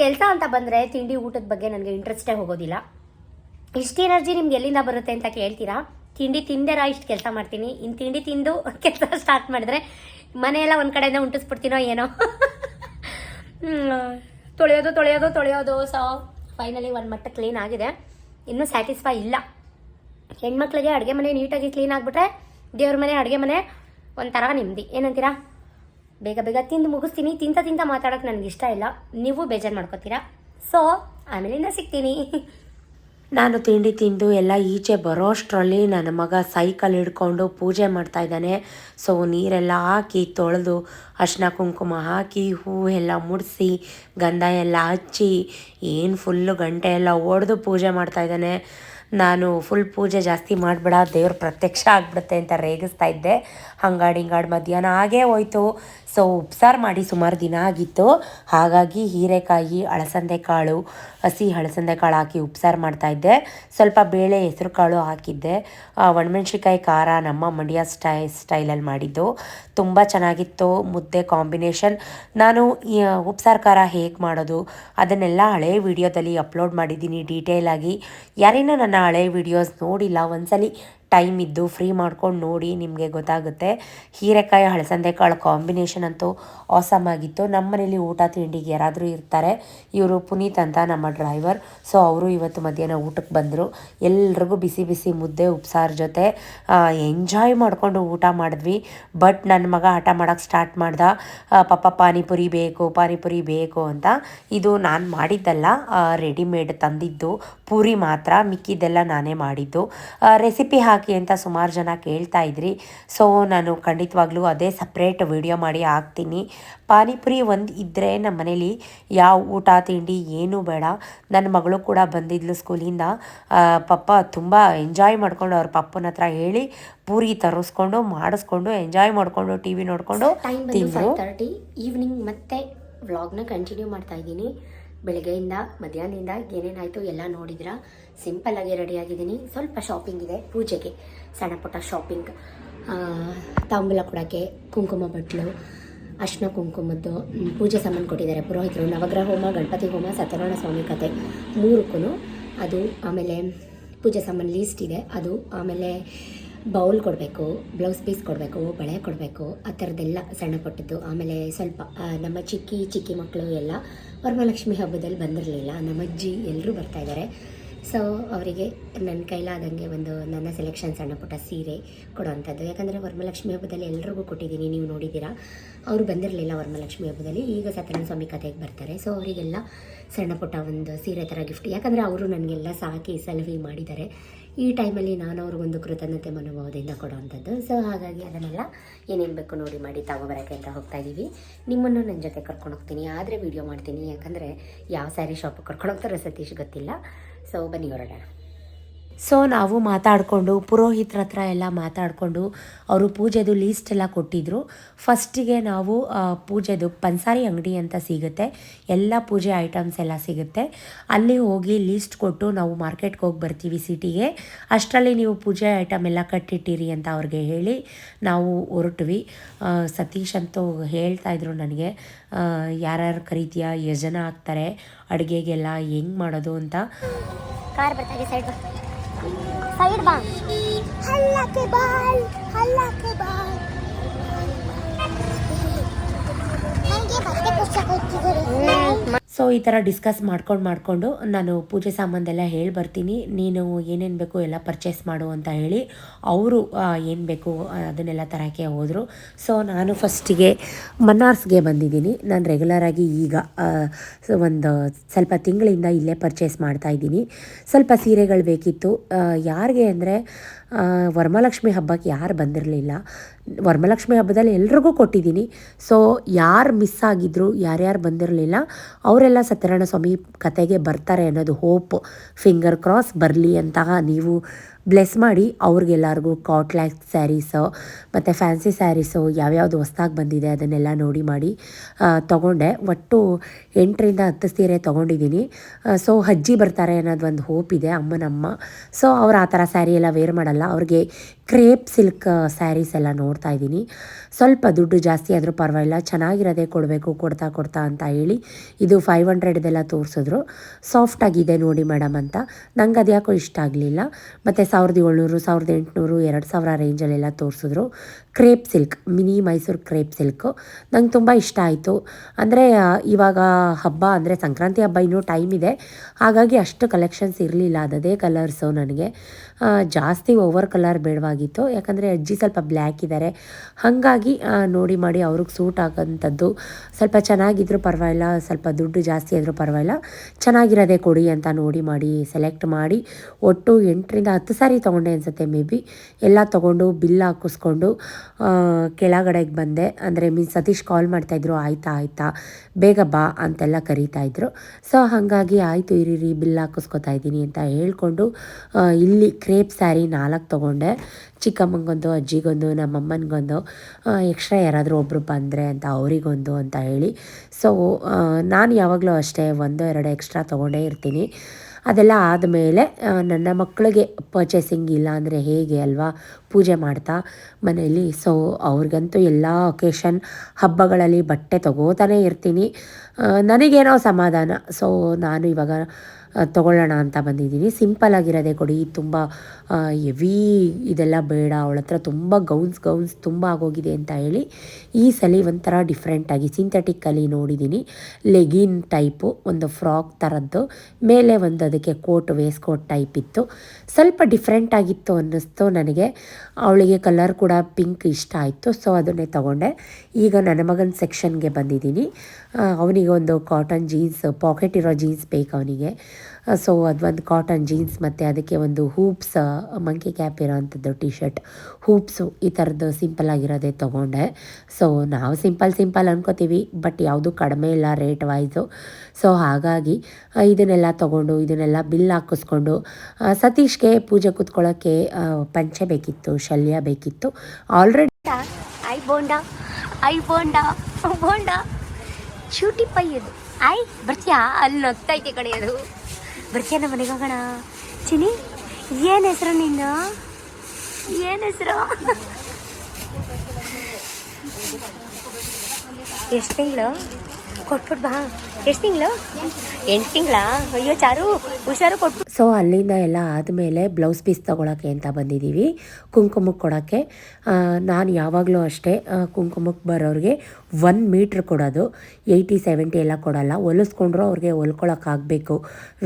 ಕೆಲಸ ಅಂತ ಬಂದರೆ ತಿಂಡಿ ಊಟದ ಬಗ್ಗೆ ನನಗೆ ಇಂಟ್ರೆಸ್ಟೇ ಹೋಗೋದಿಲ್ಲ. ಇಷ್ಟು ಎನರ್ಜಿ ನಿಮ್ಗೆ ಎಲ್ಲಿಂದ ಬರುತ್ತೆ ಅಂತ ಕೇಳ್ತೀರಾ? ತಿಂಡಿ ತಿಂದೆರ? ಇಷ್ಟು ಕೆಲಸ ಮಾಡ್ತೀನಿ. ಇನ್ನು ತಿಂಡಿ ತಿಂದು [laughs] ಕೆಲಸ ಸ್ಟಾರ್ಟ್ ಮಾಡಿದ್ರೆ ಮನೆಯೆಲ್ಲ ಒಂದು ಕಡೆಯಿಂದ ಉಂಟಿಸ್ಬಿಡ್ತೀನೋ ಏನೋ? [laughs] ತೊಳೆಯೋದು ತೊಳೆಯೋದು ತೊಳೆಯೋದು. ಸೊ ಫೈನಲಿ ಒಂದು ಮಟ್ಟ ಕ್ಲೀನ್ ಆಗಿದೆ. ಇನ್ನೂ ಸ್ಯಾಟಿಸ್ಫೈ ಇಲ್ಲ. ಹೆಣ್ಮಕ್ಳಿಗೆ ಅಡುಗೆ ಮನೆ ನೀಟಾಗಿ ಕ್ಲೀನ್ ಆಗಿಬಿಟ್ರೆ ದೇವ್ರ ಮನೆ, ಅಡುಗೆ ಮನೆ ಒಂಥರ ನೆಮ್ಮದಿ. ಏನಂತೀರಾ? ಬೇಗ ಬೇಗ ತಿಂದು ಮುಗಿಸ್ತೀನಿ. ತಿಂತ ತಿಂತ ಮಾತಾಡೋಕೆ ನನಗೆ ಇಷ್ಟ ಇಲ್ಲ. ನೀವು ಬೇಜಾರು ಮಾಡ್ಕೋತೀರಾ? ಸೊ ಆಮೇಲಿಂದ ಸಿಗ್ತೀನಿ. [laughs] ನಾನು ತಿಂಡಿ ತಿಂದು ಎಲ್ಲ ಈಚೆ ಬರೋಷ್ಟರಲ್ಲಿ ನನ್ನ ಮಗ ಸೈಕಲ್ ಹಿಡ್ಕೊಂಡು ಪೂಜೆ ಮಾಡ್ತಾ ಇದ್ದಾನೆ. ಸೊ ನೀರೆಲ್ಲ ಹಾಕಿ ತೊಳೆದು ಅರ್ಶಿನ ಕುಂಕುಮ ಹಾಕಿ ಹೂ ಎಲ್ಲ ಮುಡಿಸಿ ಗಂಧ ಎಲ್ಲ ಹಚ್ಚಿ ಏನು ಫುಲ್ಲು ಗಂಟೆ ಎಲ್ಲ ಒಡೆದು ಪೂಜೆ ಮಾಡ್ತಾ ಇದ್ದಾನೆ. ನಾನು ಫುಲ್ ಪೂಜೆ ಜಾಸ್ತಿ ಮಾಡಬೇಡ, ದೇವ್ರ ಪ್ರತ್ಯಕ್ಷ ಆಗ್ಬಿಡುತ್ತೆ ಅಂತ ರೇಗಿಸ್ತಾ ಇದ್ದೆ. ಹಂಗಾಡಿ ಹಿಂಗಾಡಿ ಮಧ್ಯಾಹ್ನ ಆಗೇ ಹೋಯ್ತು. ಸೊ ಉಪ್ಸಾರು ಮಾಡಿ ಸುಮಾರು ದಿನ ಆಗಿತ್ತು. ಹಾಗಾಗಿ ಹೀರೆಕಾಯಿ ಅಳಸಂದೆ ಕಾಳು ಹಸಿ ಅಳಸಂದೆ ಕಾಳು ಹಾಕಿ ಉಪ್ಸಾರು ಮಾಡ್ತಾ ಇದ್ದೆ. ಸ್ವಲ್ಪ ಬೇಳೆ ಹೆಸರು ಕಾಳು ಹಾಕಿದ್ದೆ ಒಣಮೆಣ್ಸಿಕಾಯಿ ಖಾರ ನಮ್ಮ ಮಂಡ್ಯ ಸ್ಟೈ, ಸ್ಟೈಲಲ್ಲಿ ಮಾಡಿದ್ದು. ತುಂಬ ಚೆನ್ನಾಗಿತ್ತು ಮುದ್ದೆ ಕಾಂಬಿನೇಷನ್. ನಾನು ಉಪ್ಸಾರು, ಖಾರ ಹೇಗೆ ಮಾಡೋದು, ಅದನ್ನೆಲ್ಲ ಹಳೆ ವಿಡಿಯೋದಲ್ಲಿ ಅಪ್ಲೋಡ್ ಮಾಡಿದ್ದೀನಿ ಡೀಟೇಲಾಗಿ. ಯಾರೇನೋ ನನ್ನ ಹಳೆ ವಿಡಿಯೋಸ್ ನೋಡಿಲ್ಲ. ಒಂದ್ಸಲಿ ಟೈಮ್ ಇದ್ದು ಫ್ರೀ ಮಾಡ್ಕೊಂಡು ನೋಡಿ ನಿಮಗೆ ಗೊತ್ತಾಗುತ್ತೆ. ಹೀರೆಕಾಯಿ ಹಳಸಂದೆ ಕಾಳು ಕಾಂಬಿನೇಷನ್ ಅಂತೂ ಆಸಮ್ ಆಗಿತ್ತು. ನಮ್ಮ ಮನೇಲಿ ಊಟ ತಿಂಡಿಗೆ ಯಾರಾದರೂ ಇರ್ತಾರೆ. ಇವರು ಪುನೀತ್ ಅಂತ ನಮ್ಮ ಡ್ರೈವರ್. ಸೊ ಅವರು ಇವತ್ತು ಮಧ್ಯಾಹ್ನ ಊಟಕ್ಕೆ ಬಂದರು. ಎಲ್ರಿಗೂ ಬಿಸಿ ಬಿಸಿ ಮುದ್ದೆ, ಉಪ್ಸಾರು ಜೊತೆ ಎಂಜಾಯ್ ಮಾಡಿಕೊಂಡು ಊಟ ಮಾಡಿದ್ವಿ. ಬಟ್ ನನ್ನ ಮಗ ಆಟ ಮಾಡೋಕ್ಕೆ ಸ್ಟಾರ್ಟ್ ಮಾಡ್ದ. ಪಾಪ ಪಾನಿಪುರಿ ಬೇಕು ಪಾನಿಪುರಿ ಬೇಕು ಅಂತ. ಇದು ನಾನು ಮಾಡಿದ್ದಲ್ಲ. ರೆಡಿಮೇಡ್ ತಂದಿದ್ದು. ಪೂರಿ ಮಾತ್ರ, ಮಿಕ್ಕಿದ್ದೆಲ್ಲ ನಾನೇ ಮಾಡಿದ್ದು. ರೆಸಿಪಿ ಹಾಕಿ ಅಂತ ಸುಮಾರು ಜನ ಕೇಳ್ತಾ ಇದ್ರಿ. ಸೊ ನಾನು ಖಂಡಿತವಾಗ್ಲೂ ಅದೇ ಸಪ್ರೇಟ್ ವಿಡಿಯೋ ಮಾಡಿ ಹಾಕ್ತೀನಿ. ಪಾನಿಪುರಿ ಒಂದು ಇದ್ದರೆ ನಮ್ಮ ಮನೇಲಿ ಯಾವ ಊಟ ತಿಂಡಿ ಏನೂ ಬೇಡ. ನನ್ನ ಮಗಳು ಕೂಡ ಬಂದಿದ್ಲು ಸ್ಕೂಲಿಂದ ಪಪ್ಪ ತುಂಬ ಎಂಜಾಯ್ ಮಾಡ್ಕೊಂಡು ಅವ್ರ ಪಪ್ಪನ ಹತ್ರ ಹೇಳಿ ಪೂರಿ ತರಿಸ್ಕೊಂಡು ಮಾಡಿಸ್ಕೊಂಡು ಎಂಜಾಯ್ ಮಾಡಿಕೊಂಡು ಟಿ ವಿ ನೋಡಿಕೊಂಡು ತಿಂದರು. ತರ್ಟಿ ಈವ್ನಿಂಗ್ ಮತ್ತೆ ವ್ಲಾಗ್ನ ಕಂಟಿನ್ಯೂ ಮಾಡ್ತಾ ಇದ್ದೀನಿ. ಬೆಳಗ್ಗೆಯಿಂದ ಮಧ್ಯಾಹ್ನದಿಂದ ಏನೇನಾಯಿತು ಎಲ್ಲ ನೋಡಿದ್ರ? ಸಿಂಪಲ್ ಆಗಿ ರೆಡಿ ಆಗಿದ್ದೀನಿ. ಸ್ವಲ್ಪ ಶಾಪಿಂಗ್ ಇದೆ, ಪೂಜೆಗೆ ಸಣ್ಣ ಪುಟ್ಟ ಶಾಪಿಂಗ್ ತಾಂಬೂಲ ಕೊಡೋಕ್ಕೆ ಕುಂಕುಮ ಬಟ್ಲು ಅರ್ಶಿನ ಕುಂಕುಮದ್ದು ಪೂಜೆ ಸಾಮಾನು ಕೊಟ್ಟಿದ್ದಾರೆ ಪುರೋಹಿತರು. ನವಗ್ರಹ ಹೋಮ, ಗಣಪತಿ ಹೋಮ, ಸತ್ಯನಾರಾಯಣ ಸ್ವಾಮಿ ಕತೆ ಮೂರಕ್ಕೂ ಅದು ಆಮೇಲೆ ಪೂಜೆ ಸಾಮಾನು ಲೀಸ್ಟ್ ಇದೆ. ಅದು ಆಮೇಲೆ ಬೌಲ್ ಕೊಡಬೇಕು ಬ್ಲೌಸ್ ಪೀಸ್ ಕೊಡಬೇಕು, ಬಳೆ ಕೊಡಬೇಕು, ಆ ಥರದ್ದೆಲ್ಲ ಸಣ್ಣ ಪುಟ್ಟದ್ದು. ಆಮೇಲೆ ಸ್ವಲ್ಪ ನಮ್ಮ ಚಿಕ್ಕಿ ಚಿಕ್ಕಿ ಮಕ್ಕಳು ಎಲ್ಲ ವರಮಹಾಲಕ್ಷ್ಮಿ ಹಬ್ಬದಲ್ಲಿ ಬಂದಿರಲಿಲ್ಲ. ನಮ್ಮ ಅಜ್ಜಿ ಎಲ್ಲರೂ ಬರ್ತಾ ಇದ್ದಾರೆ. ಸೊ ಅವರಿಗೆ ನನ್ನ ಕೈಲಾದಂಗೆ ಒಂದು ನನ್ನ ಸೆಲೆಕ್ಷನ್ ಸಣ್ಣ ಪುಟ್ಟ ಸೀರೆ ಕೊಡೋವಂಥದ್ದು. ಯಾಕಂದರೆ ವರಮಲಕ್ಷ್ಮಿ ಹಬ್ಬದಲ್ಲಿ ಎಲ್ರಿಗೂ ಕೊಟ್ಟಿದ್ದೀನಿ, ನೀವು ನೋಡಿದ್ದೀರಾ. ಅವರು ಬಂದಿರಲಿಲ್ಲ ವರಮಲಕ್ಷ್ಮಿ ಹಬ್ಬದಲ್ಲಿ, ಈಗ ಸತ್ಯನಾರಾಯಣ ಸ್ವಾಮಿ ಕಥೆಗೆ ಬರ್ತಾರೆ. ಸೊ ಅವರಿಗೆಲ್ಲ ಸಣ್ಣ ಪುಟ್ಟ ಒಂದು ಸೀರೆ ಥರ ಗಿಫ್ಟ್ ಯಾಕಂದರೆ ಅವರು ನನಗೆಲ್ಲ ಸಾಕಿ ಸಲಹೆ ಮಾಡಿದ್ದಾರೆ. ಈ ಟೈಮಲ್ಲಿ ನಾನು ಅವ್ರಿಗೊಂದು ಕೃತಜ್ಞತೆ ಮನೋಭಾವದಿಂದ ಕೊಡೋವಂಥದ್ದು. ಸೊ ಹಾಗಾಗಿ ಅದನ್ನೆಲ್ಲ ಏನೇನು ಬೇಕು ನೋಡಿ ಮಾಡಿ ತಗೊಬರೋಕ್ಕೆ ಅಂತ ಹೋಗ್ತಾ ಇದ್ದೀವಿ ನಿಮ್ಮನ್ನು ನನ್ನ ಜೊತೆ ಕರ್ಕೊಂಡು ಹೋಗ್ತೀನಿ. ಆದರೆ ವೀಡಿಯೋ ಮಾಡ್ತೀನಿ. ಯಾಕಂದರೆ ಯಾವ ಸ್ಯಾರಿ ಶಾಪಿಗೆ ಕರ್ಕೊಂಡು ಹೋಗ್ತಾರೋ ಸತೀಶ್ ಗೊತ್ತಿಲ್ಲ. ಸೊ ಬನ್ನಿ ಹೊರಡೋಣ ಸೊ ನಾವು ಮಾತಾಡಿಕೊಂಡು, ಪುರೋಹಿತ್ರ ಹತ್ರ ಎಲ್ಲ ಮಾತಾಡಿಕೊಂಡು, ಅವರು ಪೂಜೆದು ಲೀಸ್ಟ್ ಎಲ್ಲ ಕೊಟ್ಟಿದ್ದರು ಫಸ್ಟಿಗೆ ನಾವು ಪೂಜೆದು ಪನ್ಸಾರಿ ಅಂಗಡಿ ಅಂತ ಸಿಗುತ್ತೆ. ಎಲ್ಲ ಪೂಜೆ ಐಟಮ್ಸ್ ಎಲ್ಲ ಸಿಗುತ್ತೆ. ಅಲ್ಲಿ ಹೋಗಿ ಲೀಸ್ಟ್ ಕೊಟ್ಟು ನಾವು ಮಾರ್ಕೆಟ್ಗೆ ಹೋಗಿ ಬರ್ತೀವಿ ಸಿಟಿಗೆ ಅಷ್ಟರಲ್ಲಿ ನೀವು ಪೂಜೆ ಐಟಮ್ ಎಲ್ಲ ಕಟ್ಟಿಟ್ಟಿರಿ ಅಂತ ಅವ್ರಿಗೆ ಹೇಳಿ ನಾವು ಹೊರಟ್ವಿ. ಸತೀಶ್ ಅಂತೂ ಹೇಳ್ತಾ ಇದ್ರು ನನಗೆ ಯಾರ್ಯಾರು ಕರೀತೀಯ ಎಷ್ಟು ಜನ ಆಗ್ತಾರೆ ಅಡುಗೆಗೆಲ್ಲ ಹೆಂಗೆ ಮಾಡೋದು ಅಂತ. ಕಾರ್ ಬರ್ತಾ ಇದೆ ಸೈಡ್ ಬಾ ಸೈಡ್ ಬಾ ಹಲ್ಲಕ್ಕೆ ಬಾಲ್ ಹಲ್ಲಕ್ಕೆ ಬಾಲ್ ನನಗೆ ಮತ್ತೆ ಪುಸ್ತಕ ಕೊಟ್ಟಿದ್ದಾರೆ ಸೊ, ಈ ಥರ ಡಿಸ್ಕಸ್ ಮಾಡ್ಕೊಂಡು ಮಾಡಿಕೊಂಡು ನಾನು ಪೂಜೆ ಸಾಮಾನೆಲ್ಲ ಹೇಳಿ ಬರ್ತೀನಿ. ನೀನು ಏನೇನು ಬೇಕು ಎಲ್ಲ ಪರ್ಚೇಸ್ ಮಾಡು ಅಂತ ಹೇಳಿ ಅವರು ಏನು ಬೇಕು ಅದನ್ನೆಲ್ಲ ತರೋಕ್ಕೆ ಹೋದರು. ಸೊ, ನಾನು ಫಸ್ಟಿಗೆ ಮನ್ನಾರ್ಸ್ಗೆ ಬಂದಿದ್ದೀನಿ. ನಾನು ರೆಗ್ಯುಲರಾಗಿ ಈಗ ಒಂದು ಸ್ವಲ್ಪ ತಿಂಗಳಿಂದ ಇಲ್ಲೇ ಪರ್ಚೇಸ್ ಮಾಡ್ತಾ ಇದ್ದೀನಿ. ಸ್ವಲ್ಪ ಸೀರೆಗಳು ಬೇಕಿತ್ತು. ಯಾರಿಗೆ ಅಂದರೆ ವರಮಹಾಲಕ್ಷ್ಮಿ ಹಬ್ಬಕ್ಕೆ ಯಾರು ಬಂದಿರಲಿಲ್ಲ. ವರಮಹಾಲಕ್ಷ್ಮಿ ಹಬ್ಬದಲ್ಲಿ ಎಲ್ರಿಗೂ ಕೊಟ್ಟಿದ್ದೀನಿ. ಸೊ ಯಾರು ಮಿಸ್ ಆಗಿದ್ರು, ಯಾರ್ಯಾರು ಬಂದಿರಲಿಲ್ಲ, ಅವರೆಲ್ಲ ಸತ್ಯನಾರಾಯಣ ಸ್ವಾಮಿ ಕತೆಗೆ ಬರ್ತಾರೆ ಅನ್ನೋದು ಹೋಪ್ ಫಿಂಗರ್ ಕ್ರಾಸ್ ಬರಲಿ ಅಂತಹ ನೀವು ಬ್ಲೆಸ್ ಮಾಡಿ ಅವ್ರಿಗೆಲ್ಲರಿಗೂ ಕಾಟ್ಲ್ಯಾಕ್ ಸ್ಯಾರೀಸು ಮತ್ತು ಫ್ಯಾನ್ಸಿ ಸ್ಯಾರೀಸು ಯಾವ್ಯಾವ್ದು ಹೊಸ್ದಾಗಿ ಬಂದಿದೆ ಅದನ್ನೆಲ್ಲ ನೋಡಿ ಮಾಡಿ ತೊಗೊಂಡೆ. ಒಟ್ಟು ಎಂಟರಿಂದ ಹತ್ತು ಸೀರೆ ತೊಗೊಂಡಿದ್ದೀನಿ. ಸೊ ಅಜ್ಜಿ ಬರ್ತಾರೆ ಅನ್ನೋದು ಒಂದು ಹೋಪ್ ಇದೆ, ಅಮ್ಮನಮ್ಮ. ಸೊ ಅವ್ರು ಆ ಥರ ಸ್ಯಾರಿ ಎಲ್ಲ ವೇರ್ ಮಾಡಲ್ಲ. ಅವ್ರಿಗೆ ಕ್ರೇಪ್ ಸಿಲ್ಕ್ ಸ್ಯಾರೀಸ್ ಎಲ್ಲ ನೋಡ್ತಾ ಇದ್ದೀನಿ. ಸ್ವಲ್ಪ ದುಡ್ಡು ಜಾಸ್ತಿ ಆದರೂ ಪರವಾಗಿಲ್ಲ, ಚೆನ್ನಾಗಿರೋದೇ ಕೊಡಬೇಕು, ಕೊಡ್ತಾ ಕೊಡ್ತಾ ಅಂತ ಹೇಳಿ ಇದು ಫೈವ್ ಹಂಡ್ರೆಡ್ದೆಲ್ಲ ತೋರಿಸಿದ್ರು. ಸಾಫ್ಟಾಗಿದೆ ನೋಡಿ ಮೇಡಮ್ ಅಂತ. ನಂಗೆ ಅದ್ಯಾಕೋ ಇಷ್ಟ ಆಗಲಿಲ್ಲ. ಮತ್ತು ಸಾವಿರದ ಏಳ್ನೂರು, ಸಾವಿರದ ಎಂಟುನೂರು, ಎರಡು ಸಾವಿರ ರೇಂಜಲ್ಲೆಲ್ಲ ತೋರಿಸಿದ್ರು. Crepe silk, mini Mysore crepe silk. ನಂಗೆ ತುಂಬ ಇಷ್ಟ ಆಯಿತು. ಅಂದರೆ ಇವಾಗ ಹಬ್ಬ ಅಂದರೆ ಸಂಕ್ರಾಂತಿ ಹಬ್ಬ ಇನ್ನೂ ಟೈಮ್ ಇದೆ. ಹಾಗಾಗಿ ಅಷ್ಟು ಕಲೆಕ್ಷನ್ಸ್ ಇರಲಿಲ್ಲ. ಅದೇ ಕಲರ್ಸು ನನಗೆ. ಜಾಸ್ತಿ ಓವರ್ ಕಲರ್ ಬೇಡವಾಗಿತ್ತು. ಯಾಕಂದರೆ ಅಜ್ಜಿ ಸ್ವಲ್ಪ ಬ್ಲ್ಯಾಕ್ ಇದ್ದಾರೆ ಹಾಗಾಗಿ ನೋಡಿ ಮಾಡಿ ಅವ್ರಿಗೆ ಸೂಟ್ ಆಗೋಂಥದ್ದು. ಸ್ವಲ್ಪ ಚೆನ್ನಾಗಿದ್ದರೂ ಪರವಾಗಿಲ್ಲ. ಸ್ವಲ್ಪ ದುಡ್ಡು ಜಾಸ್ತಿ ಆದರೂ ಪರವಾಗಿಲ್ಲ. ಚೆನ್ನಾಗಿರೋದೇ ಕೊಡಿ ಅಂತ ನೋಡಿ ಮಾಡಿ, ಸೆಲೆಕ್ಟ್ ಮಾಡಿ. ಒಟ್ಟು ಎಂಟರಿಂದ ಹತ್ತು ಸಾರಿ ತೊಗೊಂಡೆ ಅನಿಸುತ್ತೆ ಮೇ ಬಿ. ಎಲ್ಲ ತೊಗೊಂಡು, ಬಿಲ್ ಹಾಕಿಸ್ಕೊಂಡು. ಕೆಳಗಡೆಗೆ ಬಂದೆ. ಅಂದರೆ ಮೀನ್ಸ್ ಸತೀಶ್ ಕಾಲ್ ಮಾಡ್ತಾಯಿದ್ರು ಆಯ್ತಾ, ಆಯಿತಾ, ಬೇಗ ಬಾ ಅಂತೆಲ್ಲ ಕರೀತಾಯಿದ್ರು ಸೊ ಹಾಗಾಗಿ ಆಯಿತು, ಇರೀರಿ, ಬಿಲ್ ಹಾಕಿಸ್ಕೊತಾ ಇದ್ದೀನಿ ಅಂತ ಹೇಳ್ಕೊಂಡು ಇಲ್ಲಿ ಕ್ರೇಪ್ ಸ್ಯಾರಿ ನಾಲ್ಕು ತೊಗೊಂಡೆ. ಚಿಕ್ಕಮ್ಮಂಗೊಂದು, ಅಜ್ಜಿಗೊಂದು, ನಮ್ಮಮ್ಮನಿಗೊಂದು ಎಕ್ಸ್ಟ್ರಾ ಯಾರಾದರೂ ಒಬ್ಬರು ಬಂದರೆ ಅಂತ ಅವರಿಗೊಂದು ಅಂತ ಹೇಳಿ. ಸೊ ನಾನು ಯಾವಾಗಲೂ ಅಷ್ಟೇ ಒಂದು, ಎರಡು ಎಕ್ಸ್ಟ್ರಾ ತೊಗೊಂಡೇ ಇರ್ತೀನಿ. ಅದೆಲ್ಲ ಆದಮೇಲೆ ನನ್ನ ಮಕ್ಕಳಿಗೆ ಪರ್ಚೇಸಿಂಗ್ ಇಲ್ಲ ಅಂದರೆ ಹೇಗೆ ಅಲ್ವಾ? ಪೂಜೆ ಮಾಡ್ತಾ ಮನೆಯಲ್ಲಿ. ಸೊ ಅವ್ರಿಗಂತೂ ಎಲ್ಲ ಒಕೇಶನ್ ಹಬ್ಬಗಳಲ್ಲಿ ಬಟ್ಟೆ ತಗೋತಾನೆ ಇರ್ತೀನಿ. ನನಗೇನೋ ಸಮಾಧಾನ. ಸೊ ನಾನು ಇವಾಗ ತಗೊಳ್ಳೋಣ ಅಂತ ಬಂದಿದ್ದೀನಿ ಸಿಂಪಲ್ ಆಗಿರೋದೇ ಕೊಡಿ. ತುಂಬ ಹೆವಿ ಇದೆಲ್ಲ ಬೇಡ. ಅವಳ ಹತ್ರ ತುಂಬ ಗೌನ್ಸ್ ಗೌನ್ಸ್ ತುಂಬ ಆಗೋಗಿದೆ ಅಂತ ಹೇಳಿ ಈ ಸಲ ಒಂಥರ ಡಿಫ್ರೆಂಟಾಗಿ ಸಿಂಥೆಟಿಕ್ಕಲ್ಲಿ ನೋಡಿದ್ದೀನಿ. ಲೆಗಿನ್ ಟೈಪು ಒಂದು ಫ್ರಾಕ್ ಥರದ್ದು ಮೇಲೆ ಒಂದು ಅದಕ್ಕೆ ಕೋಟ್ ವೇಸ್ ಕೋಟ್ ಟೈಪ್ ಇತ್ತು. ಸ್ವಲ್ಪ ಡಿಫ್ರೆಂಟ್ ಆಗಿತ್ತು ಅನ್ನಿಸ್ತು ನನಗೆ. ಅವಳಿಗೆ ಕಲರ್ ಕೂಡ ಪಿಂಕ್ ಇಷ್ಟ ಆಯಿತು ಸೊ ಅದನ್ನೇ ತಗೊಂಡೆ. ಈಗ ನನ್ನ ಮಗನ ಸೆಕ್ಷನ್ಗೆ ಬಂದಿದ್ದೀನಿ. ಅವನಿಗೆ ಒಂದು ಕಾಟನ್ ಜೀನ್ಸ್ ಪಾಕೆಟ್ ಇರೋ ಜೀನ್ಸ್ ಬೇಕು ಅವನಿಗೆ. ಸೊ ಅದೊಂದು ಕಾಟನ್ ಜೀನ್ಸ್ ಮತ್ತು ಅದಕ್ಕೆ ಒಂದು ಹೂಪ್ಸ್ ಮಂಕಿ ಕ್ಯಾಪ್ ಇರೋವಂಥದ್ದು ಟಿ ಶರ್ಟ್ ಹೂಪ್ಸು ಈ ಥರದ್ದು ಸಿಂಪಲ್ ಆಗಿರೋದೇ ತೊಗೊಂಡೆ. ಸೊ ನಾವು ಸಿಂಪಲ್ ಸಿಂಪಲ್ ಅನ್ಕೋತೀವಿ ಬಟ್ ಯಾವುದು ಕಡಿಮೆ ಇಲ್ಲ ರೇಟ್ ವೈಸು ಸೊ ಹಾಗಾಗಿ ಇದನ್ನೆಲ್ಲ ತೊಗೊಂಡು ಇದನ್ನೆಲ್ಲ ಬಿಲ್ ಹಾಕಿಸ್ಕೊಂಡು ಆ, ಸತೀಶ್ಗೆ ಪೂಜೆ ಕೂತ್ಕೊಳ್ಳೋಕ್ಕೆ ಪಂಚೆ ಬೇಕಿತ್ತು ಶಲ್ಯ ಬೇಕಿತ್ತು. ಆಲ್ರೆಡಿ ಐ ಬೋಂಡಾ ಐ ಬೋಂಡ ಬೋಂಡಾ. ಶೂಟಿ ಪೈ ಅದು. ಐ ಬರ್ತೀಯಾ? ಅಲ್ಲಿ ನಗ್ತೈತೆ ಕಡೆ ಅದು. ಬರ್ತೀಯ ನಮ್ಮ ಮನೆಗೆ ಹೋಗೋಣ. ಚಿನಿ ಏನು ಹೆಸರು ನಿನ್ನ ಏನು ಹೆಸರು? ಎಷ್ಟು ತಿಂಗಳು? ಕೊಟ್ಬಿಟ್ಟು ಬಾ. ಎಷ್ಟು ತಿಂಗಳು ತಿಂಗಳ ಅಯ್ಯೋ, ಚಾರು, ಹುಷಾರು ಕೊಟ್ಟು ಸೊ ಅಲ್ಲಿಂದ ಎಲ್ಲ ಆದಮೇಲೆ ಬ್ಲೌಸ್ ಪೀಸ್ ತೊಗೊಳಕ್ಕೆ ಅಂತ ಬಂದಿದ್ದೀವಿ ಕುಂಕುಮಕ್ಕೆ ಕೊಡೋಕ್ಕೆ. ನಾನು ಯಾವಾಗಲೂ ಅಷ್ಟೇ ಕುಂಕುಮಕ್ಕೆ ಬರೋರಿಗೆ ಒನ್ ಮೀಟ್ರ್ ಕೊಡೋದು ಏಯ್ಟಿ ಸೆವೆಂಟಿ ಎಲ್ಲ ಕೊಡಲ್ಲ. ಹೊಲಿಸ್ಕೊಂಡ್ರು ಅವ್ರಿಗೆ ಹೊಲ್ಕೊಳಕ್ಕಾಗಬೇಕು